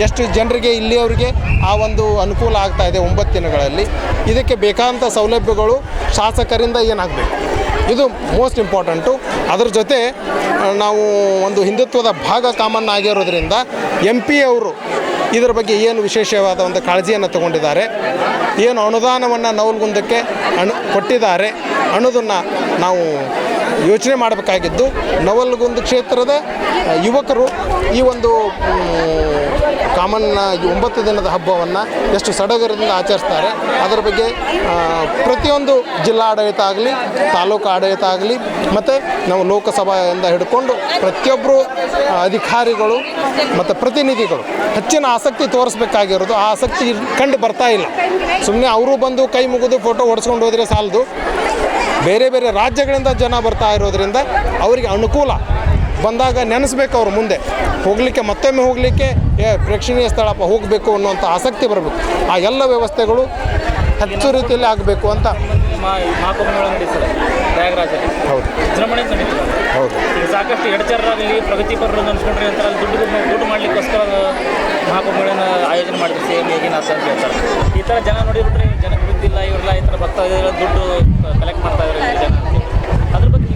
ಎಷ್ಟು ಜನರಿಗೆ ಇಲ್ಲಿಯವರಿಗೆ ಆ ಒಂದು ಅನುಕೂಲ ಆಗ್ತಾ ಇದೆ ಒಂಬತ್ತು ದಿನಗಳಲ್ಲಿ? ಇದಕ್ಕೆ ಬೇಕಾದಂಥ ಸೌಲಭ್ಯಗಳು ಶಾಸಕರಿಂದ ಏನಾಗಬೇಕು? ಇದು ಮೋಸ್ಟ್ ಇಂಪಾರ್ಟೆಂಟು ಅದರ ಜೊತೆ ನಾವು ಒಂದು ಹಿಂದುತ್ವದ ಭಾಗ ಕಾಮನ್ ಆಗಿರೋದ್ರಿಂದ ಎಂ ಪಿ ಅವರು ಇದರ ಬಗ್ಗೆ ಏನು ವಿಶೇಷವಾದ ಒಂದು ಕಾಳಜಿಯನ್ನು ತಗೊಂಡಿದ್ದಾರೆ, ಏನು ಅನುದಾನವನ್ನು ನವಲ್ಗುಂದಕ್ಕೆ ಅಣು ಕೊಟ್ಟಿದ್ದಾರೆ ಅನ್ನೋದನ್ನು ನಾವು ಯೋಚನೆ ಮಾಡಬೇಕಾಗಿದ್ದು, ನವಲ್ಗುಂದ ಕ್ಷೇತ್ರದ ಯುವಕರು ಈ ಒಂದು ಕಾಮನ್ ಒಂಬತ್ತು ದಿನದ ಹಬ್ಬವನ್ನು ಎಷ್ಟು ಸಡಗರದಿಂದ ಆಚರಿಸ್ತಾರೆ, ಅದರ ಬಗ್ಗೆ ಪ್ರತಿಯೊಂದು ಜಿಲ್ಲಾ ಆಡಳಿತ ಆಗಲಿ, ತಾಲೂಕು ಆಡಳಿತ ಆಗಲಿ, ಮತ್ತು ನಾವು ಲೋಕಸಭೆಯಿಂದ ಹಿಡ್ಕೊಂಡು ಪ್ರತಿಯೊಬ್ಬರು ಅಧಿಕಾರಿಗಳು ಮತ್ತು ಪ್ರತಿನಿಧಿಗಳು ಹೆಚ್ಚಿನ ಆಸಕ್ತಿ ತೋರಿಸ್ಬೇಕಾಗಿರೋದು, ಆ ಆಸಕ್ತಿ ಕಂಡು ಬರ್ತಾ ಇಲ್ಲ. ಸುಮ್ಮನೆ ಅವರು ಬಂದು ಕೈ ಮುಗಿದು ಫೋಟೋ ಹೊಡ್ಸ್ಕೊಂಡು ಹೋದರೆ ಸಾಲದು. ಬೇರೆ ಬೇರೆ ರಾಜ್ಯಗಳಿಂದ ಜನ ಬರ್ತಾ ಇರೋದ್ರಿಂದ ಅವರಿಗೆ ಅನುಕೂಲ. ಬಂದಾಗ ನೆನೆಸ್ಬೇಕು ಅವ್ರು ಮುಂದೆ. ಹೋಗಲಿಕ್ಕೆ ಮತ್ತೊಮ್ಮೆ ಹೋಗಲಿಕ್ಕೆ ಏ ಪ್ರೇಕ್ಷಣೀಯ ಸ್ಥಳಪ್ಪ ಹೋಗಬೇಕು ಅನ್ನುವಂಥ ಆಸಕ್ತಿ ಬರಬೇಕು. ಆ ಎಲ್ಲ ವ್ಯವಸ್ಥೆಗಳು ಹೆಚ್ಚು ರೀತಿಯಲ್ಲಿ ಆಗಬೇಕು ಅಂತ ಹೌದು. ಹೌದು. ಸಾಕಷ್ಟು ಎಡಚರರಾಗಲಿ ಪ್ರಗತಿಪರರು ಅನ್ಸ್ಕೊಂಡ್ರೆ ಅಂತ ದುಡ್ಡು ದುಡ್ಡು ಮಾಡಲಿಕ್ಕೋಸ್ಕರ ಮಹಾಕುಂಭಗಳನ್ನು ಆಯೋಜನೆ ಮಾಡಿದ್ರು ಸೇಮ್ ಈಗಿನ ಅಂತ ಹೇಳ್ತಾರೆ. ಈ ಥರ ಜನ ನೋಡಿಬಿಟ್ರೆ ಜನಕ್ಕೆ ಬಿದ್ದಿಲ್ಲ ಇವರೆಲ್ಲ ಈ ಥರ ಬರ್ತಾ ಇದ್ದಾರೆ ದುಡ್ಡು ಕಲೆಕ್ಟ್ ಮಾಡ್ತಾ ಇದ್ದಾರೆ ಜನ. ಅದ್ರ ಬಗ್ಗೆ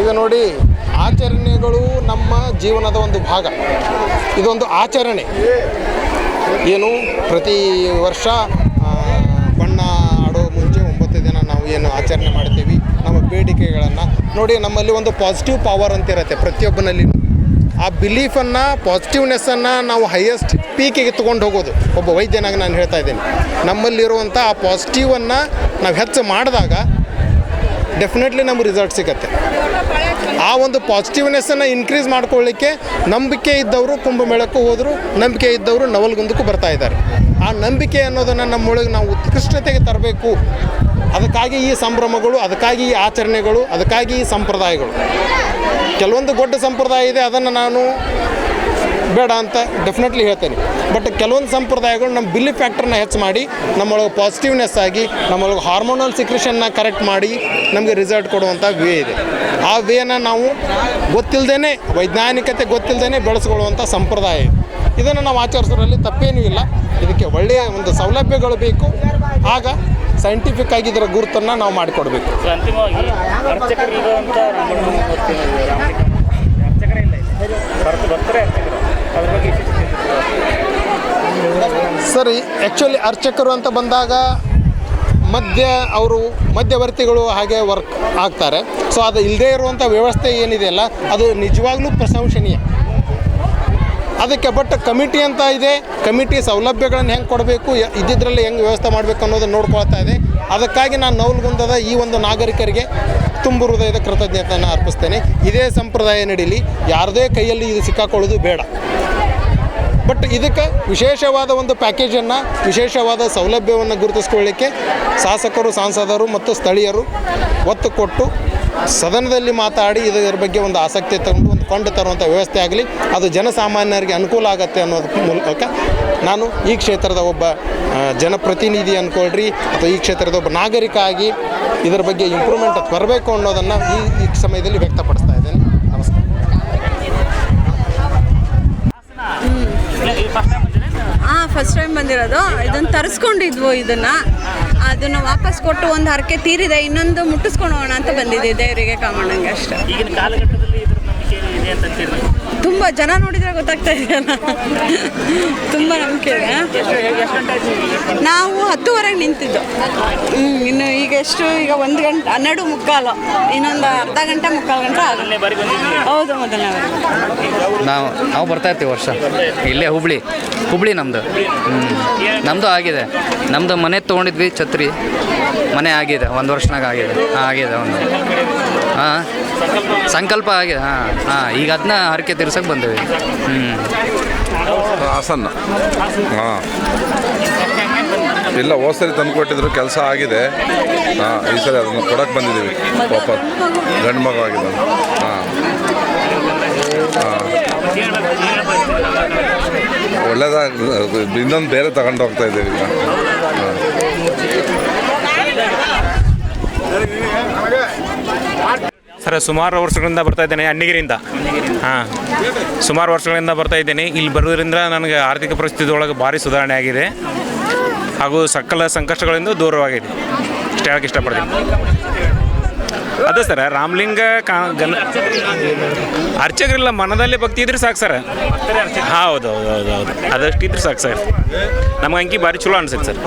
ಈಗ ನೋಡಿ, ಆಚರಣೆಗಳು ನಮ್ಮ ಜೀವನದ ಒಂದು ಭಾಗ. ಇದೊಂದು ಆಚರಣೆ. ಏನು, ಪ್ರತಿ ವರ್ಷ ಬಣ್ಣ ಆಡೋ ಮುಂಚೆ ಒಂಬತ್ತು ದಿನ ನಾವು ಏನು ಆಚರಣೆ ಮಾಡ್ತೀವಿ. ನಮ್ಮ ಬೇಡಿಕೆಗಳನ್ನು ನೋಡಿ, ನಮ್ಮಲ್ಲಿ ಒಂದು ಪಾಸಿಟಿವ್ ಪವರ್ ಅಂತ ಇರುತ್ತೆ ಪ್ರತಿಯೊಬ್ಬನಲ್ಲಿ. ಆ ಬಿಲೀಫನ್ನು ಪಾಸಿಟಿವ್ನೆಸ್ಸನ್ನು ನಾವು ಹೈಯೆಸ್ಟ್ ಪೀಕಿಗೆ ತೊಗೊಂಡು ಹೋಗೋದು. ಒಬ್ಬ ವೈದ್ಯನಾಗಿ ನಾನು ಹೇಳ್ತಾ ಇದ್ದೀನಿ. ನಮ್ಮಲ್ಲಿರುವಂಥ ಆ ಪಾಸಿಟಿವನ್ನು ನಾವು ಹೆಚ್ಚು ಮಾಡಿದಾಗ ಡೆಫಿನೆಟ್ಲಿ ನಮ್ಗೆ ರಿಸಲ್ಟ್ ಸಿಗುತ್ತೆ. ಆ ಒಂದು ಪಾಸಿಟಿವ್ನೆಸ್ಸನ್ನು ಇನ್ಕ್ರೀಸ್ ಮಾಡ್ಕೊಳ್ಳಿಕ್ಕೆ ನಂಬಿಕೆ ಇದ್ದವರು ಕುಂಭಮೇಳಕ್ಕೂ ಹೋದರು, ನಂಬಿಕೆ ಇದ್ದವರು ನವಲ್ಗುಂದಕ್ಕೂ ಬರ್ತಾ ಇದ್ದಾರೆ. ಆ ನಂಬಿಕೆ ಅನ್ನೋದನ್ನು ನಮ್ಮೊಳಗೆ ನಾವು ಉತ್ಕೃಷ್ಟತೆಗೆ ತರಬೇಕು. ಅದಕ್ಕಾಗಿ ಈ ಸಂಭ್ರಮಗಳು, ಅದಕ್ಕಾಗಿ ಈ ಆಚರಣೆಗಳು, ಅದಕ್ಕಾಗಿ ಈ ಸಂಪ್ರದಾಯಗಳು. ಕೆಲವೊಂದು ದೊಡ್ಡ ಸಂಪ್ರದಾಯ ಇದೆ, ಅದನ್ನು ನಾನು ಬೇಡ ಅಂತ ಡೆಫಿನೆಟ್ಲಿ ಹೇಳ್ತೇನೆ. ಬಟ್ ಕೆಲವೊಂದು ಸಂಪ್ರದಾಯಗಳು ನಮ್ಮ ಬಿಲ್ಲಿ ಫ್ಯಾಕ್ಟರ್ನ ಹೆಚ್ಚು ಮಾಡಿ, ನಮ್ಮೊಳಗೆ ಪಾಸಿಟಿವ್ನೆಸ್ ಆಗಿ, ನಮ್ಮೊಳಗೆ ಹಾರ್ಮೋನಲ್ ಸಿಕ್ರೇಷನ್ನ ಕರೆಕ್ಟ್ ಮಾಡಿ ನಮಗೆ ರಿಸಲ್ಟ್ ಕೊಡುವಂಥ ವೇ ಇದೆ. ಆ ವೇನ ನಾವು ಗೊತ್ತಿಲ್ಲದೇ ವೈಜ್ಞಾನಿಕತೆ ಗೊತ್ತಿಲ್ಲದೇ ಬೆಳೆಸ್ಕೊಳ್ಳುವಂಥ ಸಂಪ್ರದಾಯ ಇದೆ. ಇದನ್ನು ನಾವು ಆಚರಿಸೋದ್ರಲ್ಲಿ ತಪ್ಪೇನೂ ಇಲ್ಲ. ಇದಕ್ಕೆ ಒಳ್ಳೆಯ ಒಂದು ಸೌಲಭ್ಯಗಳು ಬೇಕು. ಆಗ ಸೈಂಟಿಫಿಕ್ ಆಗಿ ಇದರ ಗುರುತನ್ನು ನಾವು ಮಾಡಿಕೊಡ್ಬೇಕು. ಅಂತಿಮವಾಗಿ ಸರಿ ಆ್ಯಕ್ಚುಲಿ ಅರ್ಚಕರು ಅಂತ ಬಂದಾಗ ಮಧ್ಯ ಅವರು ಮಧ್ಯವರ್ತಿಗಳು ಹಾಗೆ ವರ್ಕ್ ಆಗ್ತಾರೆ. ಸೊ ಅದು ಇಲ್ಲದೇ ಇರುವಂಥ ವ್ಯವಸ್ಥೆ ಏನಿದೆಯಲ್ಲ ಅದು ನಿಜವಾಗ್ಲೂ ಪ್ರಶಂಸನೀಯ. ಅದಕ್ಕೆ ಬಟ್ ಕಮಿಟಿ ಅಂತ ಇದೆ ಕಮಿಟಿ ಸೌಲಭ್ಯಗಳನ್ನು ಹೆಂಗೆ ಕೊಡಬೇಕು ಇದ್ದಿದ್ರಲ್ಲಿ ಹೆಂಗೆ ವ್ಯವಸ್ಥೆ ಮಾಡಬೇಕು ಅನ್ನೋದನ್ನು ನೋಡ್ಕೊಳ್ತಾ ಇದೆ. ಅದಕ್ಕಾಗಿ ನಾನು ನೌಲ್ಗುಂದದ ಈ ಒಂದು ನಾಗರಿಕರಿಗೆ ತುಂಬು ಹೃದಯದ ಕೃತಜ್ಞತೆಯನ್ನು ಅರ್ಪಿಸ್ತೇನೆ. ಇದೇ ಸಂಪ್ರದಾಯ ನಡೀಲಿ. ಯಾರದೇ ಕೈಯಲ್ಲಿ ಇದು ಸಿಕ್ಕಾಕೊಳ್ಳೋದು ಬೇಡ. ಬಟ್ ಇದಕ್ಕೆ ವಿಶೇಷವಾದ ಒಂದು ಪ್ಯಾಕೇಜನ್ನು, ವಿಶೇಷವಾದ ಸೌಲಭ್ಯವನ್ನು ಗುರುತಿಸ್ಕೊಳ್ಳಿಕ್ಕೆ ಶಾಸಕರು, ಸಾಂಸದರು ಮತ್ತು ಸ್ಥಳೀಯರು ಒತ್ತು ಕೊಟ್ಟು ಸದನದಲ್ಲಿ ಮಾತಾಡಿ ಇದರ ಬಗ್ಗೆ ಒಂದು ಆಸಕ್ತಿ ತಗೊಂಡು ಫಂಡ್ ತರುವಂಥ ವ್ಯವಸ್ಥೆ ಆಗಲಿ ಅದು ಜನಸಾಮಾನ್ಯರಿಗೆ ಅನುಕೂಲ ಆಗುತ್ತೆ ಅನ್ನೋದಕ್ಕೆ ಮೂಲಕ ನಾನು ಈ ಕ್ಷೇತ್ರದ ಒಬ್ಬ ಜನಪ್ರತಿನಿಧಿ ಅಂದ್ಕೊಳ್ರಿ ಅಥವಾ ಈ ಕ್ಷೇತ್ರದ ಒಬ್ಬ ನಾಗರಿಕ ಆಗಿ ಇದರ ಬಗ್ಗೆ ಇಂಪ್ರೂವ್ಮೆಂಟ್ ಬರಬೇಕು ಅನ್ನೋದನ್ನು ಈ ಈ ಸಮಯದಲ್ಲಿ ವ್ಯಕ್ತಪಡಿಸ್ತಾ ಇದ್ದೇನೆ. ನಮಸ್ಕಾರ. ಹಾಂ ಫಸ್ಟ್ ಟೈಮ್ ಬಂದಿರೋದು. ಇದನ್ನು ತರಿಸ್ಕೊಂಡಿದ್ವು ಇದನ್ನು. ಅದನ್ನು ವಾಪಸ್ ಕೊಟ್ಟು ಒಂದು ಹರಕೆ ತೀರಿದೆ ಇನ್ನೊಂದು ಮುಟ್ಟಿಸ್ಕೊಂಡು ಹೋಗೋಣ ಅಂತ ಬಂದಿದೆ ದೇವರಿಗೆ ಕಾಮಣ್ಣಂಗೆ ಅಷ್ಟೇ ಈಗಿನ ಕಾಲಘಟ್ಟದಲ್ಲಿ ಇದ್ರ ನಂಬಿಕೆ ಇದೆ ಅಂತ ಅಂತೀರಿ ತುಂಬ ಜನ ನೋಡಿದ್ರೆ ಗೊತ್ತಾಗ್ತಾ ಇದೆಯಲ್ಲ? ತುಂಬ ನಂಬಿಕೆ ಇದೆ ನಾವು ಹತ್ತುವರೆಗೆ ನಿಂತಿದ್ದು. ಹ್ಞೂ ಇನ್ನು ಈಗ ಎಷ್ಟು ಈಗ ಒಂದು ಗಂಟೆ ಹನ್ನೆರಡು ಮುಕ್ಕಾಲು. ಇನ್ನೊಂದು ಅರ್ಧ ಗಂಟೆ ಮುಕ್ಕಾಲು ಗಂಟೆ ಹೌದು ಮೊದಲನೇ ನಾವು ನಾವು ಬರ್ತಾ ಇರ್ತೀವಿ ವರ್ಷ. ಇಲ್ಲೇ ಹುಬ್ಳಿ ಹುಬ್ಳಿ ನಮ್ಮದು ನಮ್ಮದು ಆಗಿದೆ. ನಮ್ಮದು ಮನೆ ತೊಗೊಂಡಿದ್ವಿ ಛತ್ರಿ. ಮನೆ ಆಗಿದೆ ಒಂದು ವರ್ಷನಾಗ ಆಗಿದೆ. ಹಾಂ ಆಗಿದೆ ಒಂದು. ಹಾಂ ಸಂಕಲ್ಪ ಆಗಿದೆ, ಹಾಂ ಹಾಂ, ಈಗ ಅದನ್ನ ಹರಕೆ ತೀರ್ಸಕ್ಕೆ ಬಂದೇವೆ ಹ್ಞೂ ಹಾಸನ್ನ ಹಾಂ. ಇಲ್ಲ ಹೋದ ಸರಿ ತಂದು ಕೊಟ್ಟಿದ್ರು, ಕೆಲಸ ಆಗಿದೆ. ಹಾಂ, ಈ ಸರಿ ಅದನ್ನು ಕೊಡಕ್ಕೆ ಬಂದಿದ್ದೀವಿ. ಪಾಪ, ಗಂಡು ಮಗ ಆಗಿದೆ ಹಾಂ. ಹಾಂ. ಒಳ್ಳೇದಾಗ ಇನ್ನೊಂದು ಬೇರೆ ತಗೊಂಡು ಹೋಗ್ತಾ ಇದ್ದೀವಿ ಈಗ. ಹಾಂ. ಸರ್ ಸುಮಾರು ವರ್ಷಗಳಿಂದ ಬರ್ತಾ ಇದ್ದೇನೆ ಅಣ್ಣಿಗಿರಿಂದ ಹಾಂ, ಸುಮಾರು ವರ್ಷಗಳಿಂದ ಬರ್ತಾ ಇದ್ದೇನೆ. ಇಲ್ಲಿ ಬರೋದ್ರಿಂದ ನನಗೆ ಆರ್ಥಿಕ ಪರಿಸ್ಥಿತಿ ಒಳಗೆ ಭಾರಿ ಸುಧಾರಣೆ ಆಗಿದೆ. ಹಾಗೂ ಸಕಲ ಸಂಕಷ್ಟಗಳಿಂದ ದೂರವಾಗಿದೆ. ಇಷ್ಟು ಹೇಳಕ್ಕೆ ಇಷ್ಟಪಡ್ತೀನಿ. ಅದೇ ಸರ್, ರಾಮಲಿಂಗ ಕಾ ಅರ್ಚಕರಿಲ್ಲ, ಮನದಲ್ಲಿ ಭಕ್ತಿ ಇದ್ರೆ ಸಾಕು ಸರ್. ಹೌದು ಹೌದು ಹೌದು ಹೌದು ಅದಷ್ಟು ಇದ್ರೆ ಸಾಕು ಸರ್. ನಮ್ಗೆ ಅಂಕಿ ಭಾರಿ ಚಲೋ ಅನ್ಸುತ್ತೆ ಸರ್.